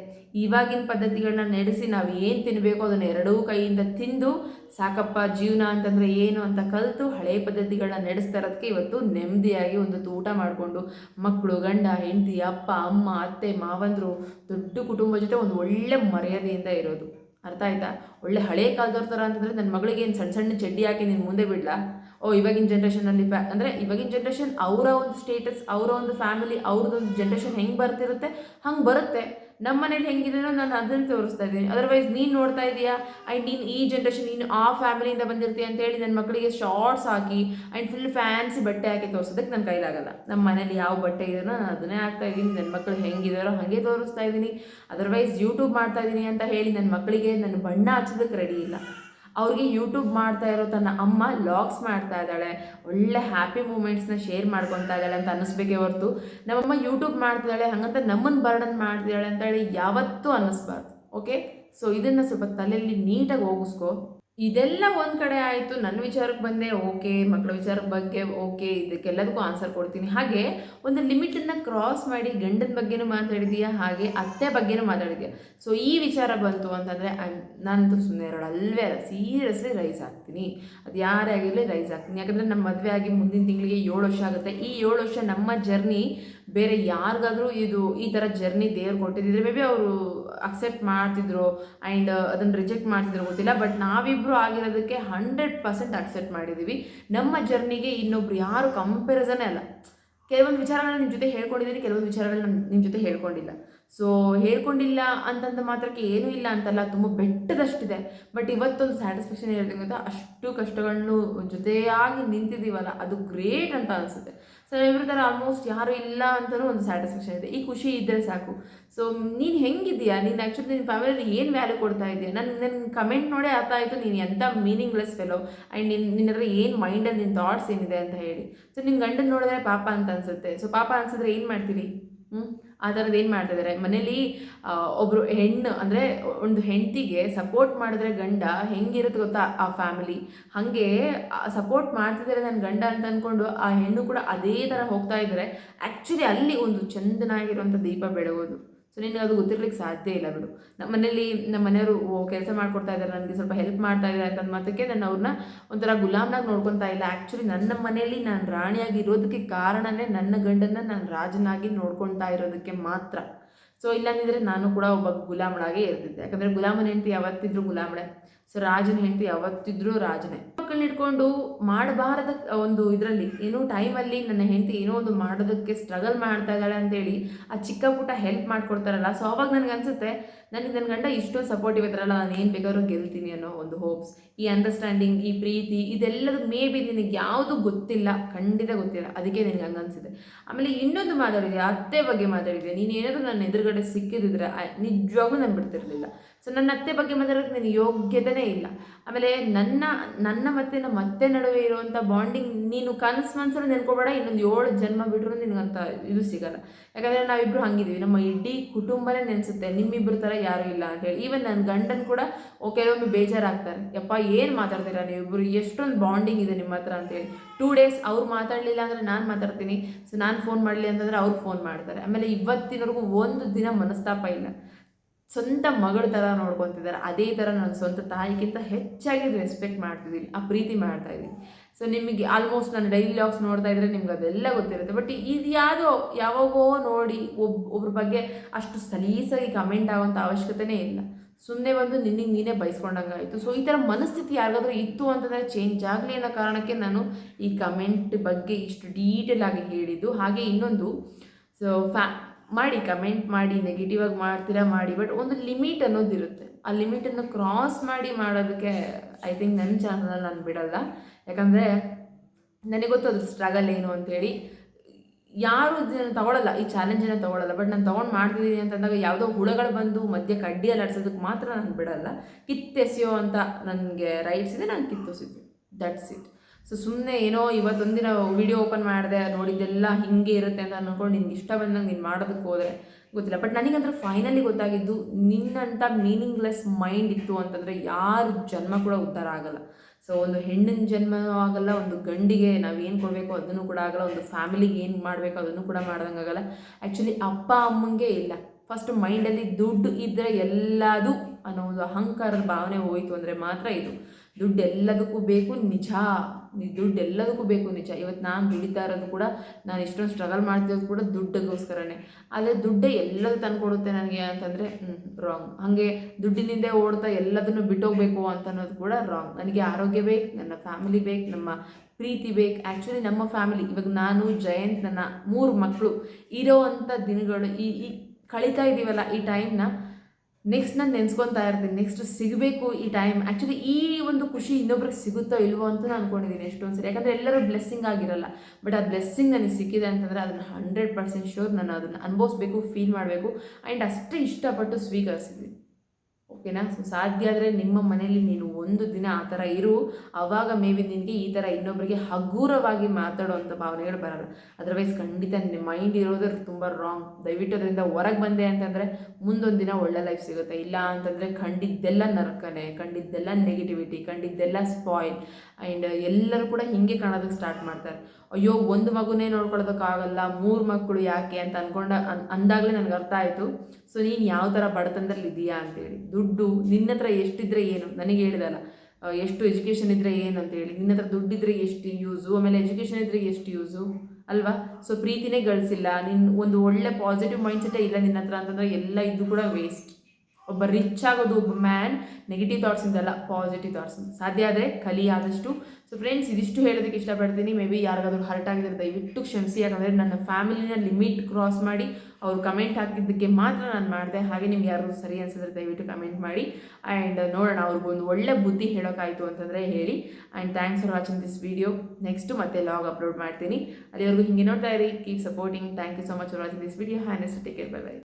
ಇವಾಗಿನ ಪದ್ಧತಿಗಳನ್ನ ನಡೆಸಿ ನಾವು ಏನು ತಿನ್ನಬೇಕು ಅದನ್ನು ಎರಡೂ ಕೈಯಿಂದ ತಿಂದು ಸಾಕಪ್ಪ ಜೀವನ ಅಂತಂದರೆ ಏನು ಅಂತ ಕಲಿತು ಹಳೆ ಪದ್ಧತಿಗಳನ್ನ ನಡೆಸ್ತಾ ಇರೋದಕ್ಕೆ ಇವತ್ತು ನೆಮ್ಮದಿಯಾಗಿ ಒಂದು ಊಟ ಮಾಡಿಕೊಂಡು ಮಕ್ಕಳು ಗಂಡ, ಹೆಂಡತಿ, ಅಪ್ಪ, ಅಮ್ಮ, ಅತ್ತೆ, ಮಾವಂದರು, ದೊಡ್ಡ ಕುಟುಂಬ ಜೊತೆ ಒಂದು ಒಳ್ಳೆ ಮರ್ಯಾದೆಯಿಂದ ಇರೋದು. ಅರ್ಥ ಆಯ್ತಾ? ಒಳ್ಳೆ ಹಳೆ ಕಾಲದವ್ರ ಥರ ಅಂತಂದರೆ ನನ್ನ ಮಗಳಿಗೆ ಏನು ಸಣ್ಣ ಸಣ್ಣ ಚಡ್ಡಿ ಹಾಕಿ ನೀನು ಮುಂದೆ ಬಿಡಲಾ? ಓ, ಇವಾಗಿನ ಜನ್ರೇಷನಲ್ಲಿ ಫ್ಯಾ ಅಂದರೆ ಇವಾಗಿನ ಜನ್ರೇಷನ್ ಅವರ ಒಂದು ಸ್ಟೇಟಸ್ ಅವರ ಒಂದು ಫ್ಯಾಮಿಲಿ ಅವ್ರದ್ದೊಂದು ಜನ್ರೇಷನ್ ಹೆಂಗೆ ಬರ್ತಿರುತ್ತೆ, ಹಂಗೆ ಬರುತ್ತೆ. ನಮ್ಮ ಮನೇಲಿ ಹೆಂಗಿದೆಯೋ ನಾನು ಅದನ್ನು ತೋರಿಸ್ತಾ ಇದ್ದೀನಿ. ಅದರ್ವೈಸ್ ನೀನು ನೋಡ್ತಾ ಇದೀಯಾ? ಆ್ಯಂಡ್ ನೀನು ಈ ಜನ್ರೇಷನ್ ನೀನು ಆ ಫ್ಯಾಮಿಲಿಯಿಂದ ಬಂದಿರ್ತೀಯ ಅಂತೇಳಿ ನನ್ನ ಮಕ್ಕಳಿಗೆ ಶಾರ್ಟ್ಸ್ ಹಾಕಿ ಆ್ಯಂಡ್ ಫುಲ್ ಫ್ಯಾನ್ಸಿ ಬಟ್ಟೆ ಹಾಕಿ ತೋರಿಸೋದಕ್ಕೆ ನನ್ನ ಕೈಲಾಗಲ್ಲ. ನಮ್ಮ ಮನೇಲಿ ಯಾವ ಬಟ್ಟೆ ಇದೆಯೋ ನಾನು ಅದನ್ನೇ ಹಾಕ್ತಾ ಇದ್ದೀನಿ ನನ್ನ ಮಕ್ಕಳು ಹೆಂಗಿದಾರೋ ಹಾಗೆ ತೋರಿಸ್ತಾ ಇದ್ದೀನಿ ಅದರ್ವೈಸ್ ಯೂಟ್ಯೂಬ್ ಮಾಡ್ತಾ ಇದ್ದೀನಿ ಅಂತ ಹೇಳಿ ನನ್ನ ಮಕ್ಕಳಿಗೆ ನನ್ನ ಬಣ್ಣ ಹಚ್ಚೋದಕ್ಕೆ ರೆಡಿ ಇಲ್ಲ. ಅವ್ರಿಗೆ ಯೂಟ್ಯೂಬ್ ಮಾಡ್ತಾ ಇರೋ ತನ್ನ ಅಮ್ಮ ಲಾಗ್ಸ್ ಮಾಡ್ತಾ ಇದ್ದಾಳೆ. ಒಳ್ಳೆ ಹ್ಯಾಪಿ ಮೂಮೆಂಟ್ಸ್ನ ಶೇರ್ ಮಾಡ್ಕೊತಾ ಇದ್ದಾಳೆ ಅಂತ ಅನ್ನಿಸ್ಬೇಕೇ ಹೊರತು. ನಮ್ಮಮ್ಮ ಯೂಟ್ಯೂಬ್ ಮಾಡ್ತಿದ್ದಾಳೆ ಹಾಗಂತ ನಮ್ಮನ್ನು ಬರ್ಡನ್ ಮಾಡ್ತಿದ್ದಾಳೆ ಅಂತೇಳಿ ಯಾವತ್ತೂ ಅನ್ನಿಸ್ಬಾರ್ದು. ಓಕೆ ಸೊ ಇದನ್ನು ಸ್ವಲ್ಪ ತಲೆಯಲ್ಲಿ ನೀಟಾಗಿ ಹೋಗಿಸ್ಕೊ. ಇದೆಲ್ಲ ಒಂದು ಕಡೆ ಆಯಿತು. ನನ್ನ ವಿಚಾರಕ್ಕೆ ಬಂದೆ, ಓಕೆ ಮಕ್ಕಳ ವಿಚಾರದ ಬಗ್ಗೆ, ಓಕೆ, ಇದಕ್ಕೆಲ್ಲದಕ್ಕೂ ಆನ್ಸರ್ ಕೊಡ್ತೀನಿ. ಹಾಗೆ ಒಂದು ಲಿಮಿಟನ್ನು ಕ್ರಾಸ್ ಮಾಡಿ ಗಂಡನ ಬಗ್ಗೆನೂ ಮಾತಾಡಿದೀಯಾ, ಹಾಗೆ ಅತ್ತೆ ಬಗ್ಗೆನೂ ಮಾತಾಡಿದೀಯಾ. ಸೊ ಈ ವಿಚಾರ ಬಂತು ಅಂತಂದರೆ ನಾನಂತೂ ಸುಮ್ಮನೆ ಇರೋಳು ಅಲ್ವೇ ಅಲ್ಲ, ಸೀರಿಯಸ್ಲಿ ರೈಸ್ ಆಗ್ತೀನಿ ಅದು ಯಾರೇ ಆಗಿರಲಿ ರೈಸ್ ಆಗ್ತೀನಿ ಯಾಕಂದರೆ ನಮ್ಮ ಮದುವೆ ಆಗಿ ಮುಂದಿನ ತಿಂಗಳಿಗೆ ಏಳು ವರ್ಷ ಆಗುತ್ತೆ. ಈ ಏಳು ವರ್ಷ ನಮ್ಮ ಜರ್ನಿ ಬೇರೆ ಯಾರಿಗಾದರೂ ಇದು ಈ ಥರ ಜರ್ನಿ ದೇವ್ರು ಕೊಟ್ಟಿದ್ದಿದ್ರೆ ಮೇ ಬಿ ಅವರು ಅಕ್ಸೆಪ್ಟ್ ಮಾಡ್ತಿದ್ರು ಆ್ಯಂಡ್ ಅದನ್ನು ರಿಜೆಕ್ಟ್ ಮಾಡ್ತಿದ್ರು ಗೊತ್ತಿಲ್ಲ ಬಟ್ ನಾವಿಬ್ಬರು ಆಗಿರೋದಕ್ಕೆ ಹಂಡ್ರೆಡ್ ಪರ್ಸೆಂಟ್ ಅಕ್ಸೆಪ್ಟ್ ಮಾಡಿದ್ದೀವಿ ನಮ್ಮ ಜರ್ನಿಗೆ ಇನ್ನೊಬ್ರು ಯಾರು ಕಂಪ್ಯಾರಿಸನೇ ಅಲ್ಲ. ಕೆಲವೊಂದು ವಿಚಾರಗಳನ್ನ ನಿಮ್ಮ ಜೊತೆ ಹೇಳ್ಕೊಂಡಿದ್ದೀನಿ, ಕೆಲವೊಂದು ವಿಚಾರಗಳನ್ನ ನಿಮ್ಮ ಜೊತೆ ಹೇಳ್ಕೊಂಡಿಲ್ಲ. ಸೊ ಹೇಳ್ಕೊಂಡಿಲ್ಲ ಅಂತಂದ ಮಾತ್ರಕ್ಕೆ ಏನೂ ಇಲ್ಲ ಅಂತಲ್ಲ, ತುಂಬ ಬೆಟ್ಟದಷ್ಟಿದೆ. ಬಟ್ ಇವತ್ತೊಂದು ಸ್ಯಾಟಿಸ್ಫ್ಯಾಕ್ಷನ್ ಹೇಳ್ತೀನಿ ಗೊತ್ತಾ? ಅಷ್ಟು ಕಷ್ಟಗಳನ್ನು ಜೊತೆಯಾಗಿ ನಿಂತಿದ್ದೀವಲ್ಲ, ಅದು ಗ್ರೇಟ್ ಅಂತ ಅನಿಸುತ್ತೆ. ಸೊ ಇವ್ರ ಥರ ಆಲ್ಮೋಸ್ಟ್ ಯಾರು ಇಲ್ಲ ಅಂತಲೂ ಒಂದು ಸ್ಯಾಟಿಸ್ಫ್ಯಾಕ್ಷನ್ ಇದೆ. ಈ ಖುಷಿ ಇದ್ದರೆ ಸಾಕು. ಸೊ ನೀನು ಹೆಂಗಿದೆಯಾ ನೀನು ಆ್ಯಕ್ಚುಲಿ ನಿನ್ನ ಫ್ಯಾಮಿಲಿ ಏನು ವ್ಯಾಲ್ಯೂ ಕೊಡ್ತಾ ಇದೆಯಾ? ನನ್ನ ನನ್ನ ಕಮೆಂಟ್ ನೋಡೇ ಅರ್ಥ ಆಯಿತು, ನೀನು ಎಂಥ ಮೀನಿಂಗ್ಲೆಸ್ ಫೆಲೋ ಆ್ಯಂಡ್ ನಿನ್ನ ನಿನ್ನ ಹತ್ರ ಏನು ಮೈಂಡಲ್ಲಿ ನಿನ್ನ ಥಾಟ್ಸ್ ಏನಿದೆ ಅಂತ ಹೇಳಿ. ಸೊ ನಿನ್ನ ಗಂಡನ ನೋಡಿದ್ರೆ ಪಾಪ ಅಂತ ಅನಿಸುತ್ತೆ. ಸೊ ಪಾಪ ಅನ್ಸಿದ್ರೆ ಏನು ಮಾಡ್ತೀರಿ? ಹ್ಞೂ ಆ ಥರದ್ದು ಏನು ಮಾಡ್ತಿದ್ದಾರೆ ಮನೇಲಿ ಒಬ್ಬರು ಹೆಣ್ಣು, ಅಂದರೆ ಒಂದು ಹೆಂಡತಿಗೆ ಸಪೋರ್ಟ್ ಮಾಡಿದ್ರೆ ಗಂಡ ಹೆಂಗಿರುತ್ತೆ ಗೊತ್ತಾ ಆ ಫ್ಯಾಮಿಲಿ ಹಾಗೆ ಸಪೋರ್ಟ್ ಮಾಡ್ತಿದ್ದಾರೆ ನನ್ನ ಗಂಡ ಅಂತ ಅಂದ್ಕೊಂಡು ಆ ಹೆಣ್ಣು ಕೂಡ ಅದೇ ಥರ ಹೋಗ್ತಾ ಇದ್ದಾರೆ ಆ್ಯಕ್ಚುಲಿ ಅಲ್ಲಿ ಒಂದು ಚಂದನಾಗಿರುವಂಥ ದೀಪ ಬೆಳಗೋದು. ಸೊ ನಿನಗೆ ಅದು ಗೊತ್ತಿರ್ಲಿಕ್ಕೆ ಸಾಧ್ಯ ಇಲ್ಲ ಬಿಡು. ನಮ್ಮ ಮನೇಲಿ ನಮ್ಮ ಮನೆಯವರು ಕೆಲಸ ಮಾಡ್ಕೊಡ್ತಾ ಇದ್ದಾರೆ ನನಗೆ ಸ್ವಲ್ಪ ಹೆಲ್ಪ್ ಮಾಡ್ತಾ ಇದ್ದಾರೆ ಅಂತ ಮಾತಕ್ಕೆ ನಾನು ಅವ್ರನ್ನ ಒಂಥರ ಗುಲಾಮ್ನಾಗ ನೋಡ್ಕೊತಾ ಇಲ್ಲ. ಆ್ಯಕ್ಚುಲಿ ನನ್ನ ಮನೆಯಲ್ಲಿ ನಾನು ರಾಣಿಯಾಗಿ ಇರೋದಕ್ಕೆ ಕಾರಣನೇ ನನ್ನ ಗಂಡನ್ನ ನಾನು ರಾಜನಾಗಿ ನೋಡ್ಕೊತಾ ಇರೋದಕ್ಕೆ ಮಾತ್ರ. ಸೊ ಇಲ್ಲಾಂದಿದ್ರೆ ನಾನು ಕೂಡ ಒಬ್ಬ ಗುಲಾಮಳಾಗೆ ಇರ್ತಿದ್ದೆ. ಯಾಕಂದರೆ ಗುಲಾಮನ ಹೆಂಡತಿ ಯಾವತ್ತಿದ್ರು ಗುಲಾಮಳೆ. ಸೊ ರಾಜನ ಹೆಂಡತಿ ಯಾವತ್ತಿದ್ರು ರಾಜನೇ. ಮಕ್ಕಳನ್ನ ಇಟ್ಕೊಂಡು ಮಾಡಬಾರದ ಒಂದು ಇದರಲ್ಲಿ, ಏನೋ ಟೈಮಲ್ಲಿ ನನ್ನ ಹೆಂಡತಿ ಏನೋ ಒಂದು ಮಾಡೋದಕ್ಕೆ ಸ್ಟ್ರಗಲ್ ಮಾಡ್ತಾ ಇದ್ದಾಳೆ ಅಂತೇಳಿ ಆ ಚಿಕ್ಕ ಪುಟ್ಟ ಹೆಲ್ಪ್ ಮಾಡ್ಕೊಡ್ತಾರಲ್ಲ ಸೊ ಅವಾಗ ನನಗೆ ಅನ್ಸುತ್ತೆ, ನನಗೆ ನನ್ನ ಗಂಡ ಇಷ್ಟೊಂದು ಸಪೋರ್ಟಿವ್ ಇದ್ದಾರಲ್ಲ ನಾನು ಏನು ಬೇಕಾದ್ರೂ ಗೆಲ್ತೀನಿ ಅನ್ನೋ ಒಂದು ಹೋಪ್ಸ್ ಈ ಅಂಡರ್ಸ್ಟ್ಯಾಂಡಿಂಗ್ ಈ ಪ್ರೀತಿ ಇದೆಲ್ಲದ ಮೇ ಬಿ ನಿನಗೆ ಯಾವುದು ಗೊತ್ತಿಲ್ಲ, ಖಂಡಿತ ಗೊತ್ತಿಲ್ಲ. ಅದಕ್ಕೆ ನಿನಗೆ ಹಂಗೆ ಅನ್ಸಿದೆ ಆಮೇಲೆ ಇನ್ನೊಂದು ಮಾತಾಡಿದೆ, ಅತ್ತೆ ಬಗ್ಗೆ ಮಾತಾಡಿದೆ. ನೀನು ಏನಾದರೂ ನನ್ನ ಎದುರುಗಡೆ ಸಿಕ್ಕಿದ್ರೆ ನಿಜವಾಗ್ಲೂ ನಾನು ಬಿಡ್ತಿರ್ಲಿಲ್ಲ. ಸೊ ನನ್ನ ಅತ್ತೆ ಬಗ್ಗೆ ಮಾತಾಡೋಕ್ಕೆ ನಿನಗೆ ಯೋಗ್ಯತೆನೇ ಇಲ್ಲ. ಆಮೇಲೆ ನನ್ನ ನನ್ನ ಮತ್ತೆ ನಮ್ಮ ಅತ್ತೆ ನಡುವೆ ಇರುವಂಥ ಬಾಂಡಿಂಗ್ ನೀನು ಕನಸು ಮನಸ್ಸಲ್ಲಿ ನೆನ್ಕೋಬೇಡ, ಇನ್ನೊಂದು ಏಳು ಜನ್ಮ ಬಿಟ್ಟರು ನಿನಗಂತ ಇದು ಸಿಗಲ್ಲ. ಯಾಕಂದರೆ ನಾವಿಬ್ಬರು ಹಂಗಿದ್ದೀವಿ. ನಮ್ಮ ಇಡೀ ಕುಟುಂಬನೇ ನೆನೆಸುತ್ತೆ ನಿಮ್ಮಿಬ್ಬರ ಥರ ಯಾರೂ ಇಲ್ಲ ಅಂತೇಳಿ ಈವನ್ ನನ್ನ ಗಂಡನ ಕೂಡ ಕೆಲವೊಮ್ಮೆ ಬೇಜಾರಾಗ್ತಾರೆ. ಯಪ್ಪ, ಏನು ಮಾತಾಡ್ತೀರಾ ನೀವಿಬ್ಬರು ಎಷ್ಟೊಂದು ಬಾಂಡಿಂಗ್ ಇದೆ ನಿಮ್ಮ ಹತ್ರ ಅಂತೇಳಿ ಟೂ ಡೇಸ್ ಅವ್ರು ಮಾತಾಡಲಿಲ್ಲ ಅಂದರೆ ನಾನು ಮಾತಾಡ್ತೀನಿ. ಸೊ ನಾನು ಫೋನ್ ಮಾಡಲಿ ಅಂತಂದರೆ ಅವ್ರು ಫೋನ್ ಮಾಡ್ತಾರೆ. ಆಮೇಲೆ ಇವತ್ತಿನವರೆಗೂ ಒಂದು ದಿನ ಮನಸ್ತಾಪ ಇಲ್ಲ. ಸ್ವಂತ ಮಗಳ ಥರ ನೋಡ್ಕೊತಿದ್ದಾರೆ. ಅದೇ ಥರ ನಾನು ಸ್ವಂತ ತಾಯಿಗಿಂತ ಹೆಚ್ಚಾಗಿ ರೆಸ್ಪೆಕ್ಟ್ ಮಾಡ್ತಿದ್ದೀನಿ. ಆ ಪ್ರೀತಿ ಮಾಡ್ತಾ ಇದ್ದೀನಿ. ಸೊ ನಿಮಗೆ ಆಲ್ಮೋಸ್ಟ್ ನಾನು ಡೈಲಿ ಲಾಗ್ಸ್ ನೋಡ್ತಾ ಇದ್ರೆ ನಿಮ್ಗೆ ಅದೆಲ್ಲ ಗೊತ್ತಿರುತ್ತೆ. ಬಟ್ ಇದು ಯಾವುದೋ, ಯಾವಾಗೋ ನೋಡಿ ಒಬ್, ಒಬ್ರ ಬಗ್ಗೆ ಅಷ್ಟು ಸಲೀಸಾಗಿ ಕಮೆಂಟ್ ಆಗೋಂಥ ಅವಶ್ಯಕತೆನೇ ಇಲ್ಲ. ಸುಮ್ಮನೆ ಬಂದು ನಿನ್ನಿಗೆ ನೀನೇ ಬಯಸ್ಕೊಂಡಂಗಾಯಿತು ಸೊ ಈ ಥರ ಮನಸ್ಥಿತಿ ಯಾರಿಗಾದ್ರೂ ಇತ್ತು ಅಂತಂದರೆ ಚೇಂಜ್ ಆಗಲಿ ಅನ್ನೋ ಕಾರಣಕ್ಕೆ ನಾನು ಈ ಕಮೆಂಟ್ ಬಗ್ಗೆ ಇಷ್ಟು ಡೀಟೇಲ್ ಆಗಿ ಹೇಳಿದ್ದು. ಹಾಗೆ ಇನ್ನೊಂದು ಸೊ ಫ್ಯಾ ಮಾಡಿ ಕಮೆಂಟ್ ಮಾಡಿ ನೆಗೆಟಿವ್ ಆಗಿ ಮಾಡ್ತೀರಾ, ಮಾಡಿ ಬಟ್ ಒಂದು ಲಿಮಿಟ್ ಅನ್ನೋದಿರುತ್ತೆ ಆ ಲಿಮಿಟನ್ನು ಕ್ರಾಸ್ ಮಾಡಿ ಮಾಡೋದಕ್ಕೆ ಐ ಥಿಂಕ್ ನನ್ನ ಚಾನಲ್ ನಾನು ಬಿಡಲ್ಲ. ಯಾಕಂದರೆ ನನಗೆ ಗೊತ್ತು ಅದ್ರ ಸ್ಟ್ರಗಲ್ ಏನು ಅಂತೇಳಿ. ಯಾರು ಇದನ್ನು ತಗೊಳ್ಳಲ್ಲ ಈ ಚಾಲೆಂಜನ್ನು ತಗೊಳ್ಳಲ್ಲ ಬಟ್ ನಾನು ತೊಗೊಂಡು ಮಾಡ್ತಿದ್ದೀನಿ ಅಂತಂದಾಗ ಯಾವುದೋ ಹುಳಗಳು ಬಂದು ಮಧ್ಯೆ ಕಡ್ಡಿಯಲ್ಲಿ ಆಡ್ಸೋದಕ್ಕೆ ಮಾತ್ರ ನಾನು ಬಿಡಲ್ಲ. ಕಿತ್ತೆಸೆಯೋ ಅಂತ ನನಗೆ ರೈಟ್ಸ್ ಇದೆ, ನಾನು ಕಿತ್ತೆಸಿದ್ದೆ. ದಟ್ಸ್ ಇಟ್ ಸೊ ಸುಮ್ಮನೆ ಏನೋ ಇವತ್ತೊಂದಿನ ವಿಡಿಯೋ ಓಪನ್ ಮಾಡಿದೆ, ನೋಡಿದ್ದೆಲ್ಲ ಹಿಂಗೆ ಇರುತ್ತೆ ಅಂತ ಅಂದ್ಕೊಂಡು ನಿನ್ಗೆ ಇಷ್ಟ ಬಂದಂಗೆ ನೀನು ಮಾಡೋದಕ್ಕೆ ಹೋದರೆ ಗೊತ್ತಿಲ್ಲ. ಬಟ್ ನನಗಂದ್ರೆ ಫೈನಲಿ ಗೊತ್ತಾಗಿದ್ದು ನಿನ್ನಂಥ ಮೀನಿಂಗ್ಲೆಸ್ ಮೈಂಡ್ ಇತ್ತು ಅಂತಂದರೆ ಯಾರು ಜನ್ಮ ಕೂಡ ಉದ್ಧಾರ ಆಗಲ್ಲ. ಸೊ ಒಂದು ಹೆಣ್ಣಿನ ಜನ್ಮ ಆಗಲ್ಲ, ಒಂದು ಗಂಡಿಗೆ ನಾವು ಏನು ಕೊಡಬೇಕು ಅದನ್ನು ಕೂಡ ಆಗಲ್ಲ, ಒಂದು ಫ್ಯಾಮಿಲಿಗೆ ಏನು ಮಾಡಬೇಕು ಅದನ್ನು ಕೂಡ ಮಾಡ್ದಂಗೆ ಆಗಲ್ಲ. ಆ್ಯಕ್ಚುಲಿ ಅಪ್ಪ, ಅಮ್ಮಂಗೆ ಇಲ್ಲ. ಫಸ್ಟ್ ಮೈಂಡಲ್ಲಿ ದುಡ್ಡು ಇದ್ದರೆ ಎಲ್ಲದೂ ಅನ್ನೋ ಒಂದು ಅಹಂಕಾರದ ಭಾವನೆ ಹೋಯಿತು ಅಂದರೆ ಮಾತ್ರ ಇದು. ದುಡ್ಡು ಎಲ್ಲದಕ್ಕೂ ಬೇಕು, ನಿಜ. ದುಡ್ಡು ಎಲ್ಲದಕ್ಕೂ ಬೇಕು ನಿಜ. ಇವತ್ತು ನಾನು ದುಡಿತಾ ಇರೋದು ಕೂಡ ನಾನು ಇಷ್ಟೊಂದು ಸ್ಟ್ರಗಲ್ ಮಾಡ್ತಿರೋದು ಕೂಡ ದುಡ್ಡಿಗೋಸ್ಕರನೇ. ಆದರೆ ದುಡ್ಡೇ ಎಲ್ಲದೂ ತಂದುಕೊಡುತ್ತೆ ನನಗೆ ಅಂತಂದರೆ ರಾಂಗ್ ಹಾಗೆ ದುಡ್ಡಿನಿಂದ ಓಡ್ತಾ ಎಲ್ಲದನ್ನು ಬಿಟ್ಟೋಗ್ಬೇಕು ಅಂತ ಅನ್ನೋದು ಕೂಡ ರಾಂಗ್ ನನಗೆ ಆರೋಗ್ಯ ಬೇಕು, ನನ್ನ ಫ್ಯಾಮಿಲಿ ಬೇಕು, ನಮ್ಮ ಪ್ರೀತಿ ಬೇಕು. ಆ್ಯಕ್ಚುಲಿ ನಮ್ಮ ಫ್ಯಾಮಿಲಿ ಇವಾಗ ನಾನು, ಜಯಂತ್, ನನ್ನ ಮೂರು ಮಕ್ಕಳು ಇರೋ ಅಂಥ ದಿನಗಳು ಈ ಈ ಕಳೀತಾ ಇದ್ದೀವಲ್ಲ ಈ ಟೈಮ್ನ ನೆಕ್ಸ್ಟ್ ನಾನು ನೆನ್ಸ್ಕೊತಾ ಇರ್ತೀನಿ. ನೆಕ್ಸ್ಟ್ ಸಿಗಬೇಕು ಈ ಟೈಮ್ ಆ್ಯಕ್ಚುಲಿ ಈ ಒಂದು ಖುಷಿ ಇನ್ನೊಬ್ರಿಗೆ ಸಿಗುತ್ತೋ ಇಲ್ವೋ ಅಂತ ನಾನು ಅನ್ಕೊಂಡಿದ್ದೀನಿ ಎಷ್ಟೊಂದು ಸರಿ. ಯಾಕಂದರೆ ಎಲ್ಲರೂ ಬ್ಲೆಸ್ಸಿಂಗ್ ಆಗಿರಲ್ಲ. ಬಟ್ ಆ ಬ್ಲೆಸ್ಸಿಂಗ್ ನನಗೆ ಸಿಕ್ಕಿದೆ ಅಂತಂದರೆ ಅದನ್ನು ಹಂಡ್ರೆಡ್ ಪರ್ಸೆಂಟ್ ಶೋರ್ ನಾನು ಅದನ್ನು ಅನುಭವಿಸ್ಬೇಕು ಫೀಲ್ ಮಾಡಬೇಕು. ಆ್ಯಂಡ್ ಅಷ್ಟೇ ಇಷ್ಟಪಟ್ಟು ಸ್ವೀಕರಿಸಿದ್ದೀನಿ ಓಕೆನಾ? ಸೊ, ಸಾಧ್ಯ ಆದರೆ ನಿಮ್ಮ ಮನೆಯಲ್ಲಿ ನೀನು ಒಂದು ದಿನ ಆ ಥರ ಇರು. ಆವಾಗ ಮೇ ಬಿ ನಿನಗೆ ಈ ಥರ ಇನ್ನೊಬ್ಬರಿಗೆ ಹಗುರವಾಗಿ ಮಾತಾಡುವಂಥ ಭಾವನೆಗಳು ಬರಲ್ಲ. ಅದರ್ವೈಸ್ ಖಂಡಿತ ನಿನ್ನ ಮೈಂಡ್ ಇರೋದ್ರ ತುಂಬ ರಾಂಗ್ ದಯವಿಟ್ಟು ಅದರಿಂದ ಹೊರಗೆ ಬಂದೆ ಅಂತಂದರೆ ಮುಂದೊಂದು ದಿನ ಒಳ್ಳೆ ಲೈಫ್ ಸಿಗುತ್ತೆ. ಇಲ್ಲ ಅಂತಂದರೆ ಕಂಡಿದ್ದೆಲ್ಲ ನರ್ಕನೆ ಕಂಡಿದ್ದೆಲ್ಲ ನೆಗೆಟಿವಿಟಿ ಕಂಡಿದ್ದೆಲ್ಲ ಸ್ಪಾಯ್ಲ್ ಆ್ಯಂಡ್ ಎಲ್ಲರೂ ಕೂಡ ಹೀಗೆ ಕಾಣೋದಕ್ಕೆ ಸ್ಟಾರ್ಟ್ ಮಾಡ್ತಾರೆ. ಅಯ್ಯೋ, ಒಂದು ಮಗುನೇ ನೋಡ್ಕೊಳ್ಳೋದಕ್ಕಾಗಲ್ಲ ಮೂರು ಮಕ್ಕಳು ಯಾಕೆ ಅಂತ ಅಂದ್ಕೊಂಡ ಅಂದಾಗಲೇ ನನಗೆ ಅರ್ಥ ಆಯಿತು. ಸೊ, ನೀನು ಯಾವ ಥರ ಬಡತನದಲ್ಲಿ ಇದೆಯಾ ಅಂತೇಳಿ. ದುಡ್ಡು ನಿನ್ನ ಹತ್ರ ಎಷ್ಟಿದ್ರೆ ಏನು? ನನಗೆ ಹೇಳಿದಲ್ಲ. ಎಷ್ಟು ಎಜುಕೇಷನ್ ಇದ್ದರೆ ಏನು ಅಂತೇಳಿ. ನಿನ್ನ ಹತ್ರ ದುಡ್ಡಿದ್ರೆ ಎಷ್ಟು ಯೂಸು ಆಮೇಲೆ ಎಜುಕೇಷನ್ ಇದ್ದರೆ ಎಷ್ಟು ಯೂಸು ಅಲ್ವಾ? ಸೊ, ಪ್ರೀತಿನೇ ಗಳಿಸಿಲ್ಲ. ನಿನ್ನ ಒಂದು ಒಳ್ಳೆ ಪಾಸಿಟಿವ್ ಮೈಂಡ್ಸೆಟ್ಟೇ ಇಲ್ಲ ನಿನ್ನ ಹತ್ರ ಅಂತಂದರೆ ಎಲ್ಲ ಇದು ಕೂಡ ವೇಸ್ಟ್ ಒಬ್ಬ ರಿಚ್ ಆಗೋದು ಒಬ್ಬ ಮ್ಯಾನ್ ನೆಗೆಟಿವ್ ಥಾಟ್ಸಿಂದಲ್ಲ ಪಾಸಿಟಿವ್ ಥಾಟ್ಸ್ ಸಾಧ್ಯ ಆದರೆ ಕಲಿ ಆದಷ್ಟು. ಸೊ ಫ್ರೆಂಡ್ಸ್ ಇದಿಷ್ಟು ಹೇಳೋದಕ್ಕೆ ಇಷ್ಟಪಡ್ತೀನಿ. ಮೇ ಬಿ ಯಾರಿಗಾದ್ರೂ ಹರ್ಟ್ ಆಗಿದ್ರೆ ದಯವಿಟ್ಟು ಕ್ಷಮಿಸಿ. ಯಾಕಂದರೆ ನನ್ನ ಫ್ಯಾಮಿಲಿನ ಲಿಮಿಟ್ ಕ್ರಾಸ್ ಮಾಡಿ ಅವ್ರು ಕಮೆಂಟ್ ಹಾಕಿದ್ದಕ್ಕೆ ಮಾತ್ರ ನಾನು ಮಾಡಿದೆ. ಹಾಗೆ ನಿಮ್ಗೆ ಯಾರು ಸರಿ ಅನ್ಸಿದ್ರೆ ದಯವಿಟ್ಟು ಕಮೆಂಟ್ ಮಾಡಿ. ಆ್ಯಂಡ್ ನೋಡೋಣ, ಅವ್ರಿಗೊಂದು ಒಳ್ಳೆ ಬುದ್ಧಿ ಹೇಳೋಕ್ಕಾಯಿತು ಅಂತಂದರೆ ಹೇಳಿ. And thanks for watching this video next ಮತ್ತೆ ಲಾಗ್ ಅಪ್ಲೋಡ್ ಮಾಡ್ತೀನಿ. ಅಲ್ಲಿವರೆಗೂ ಹಿಂಗೆ ನೋಡ್ತಾ ಇರಿ. Keep supporting thank you so much for watching this video and take care bye bye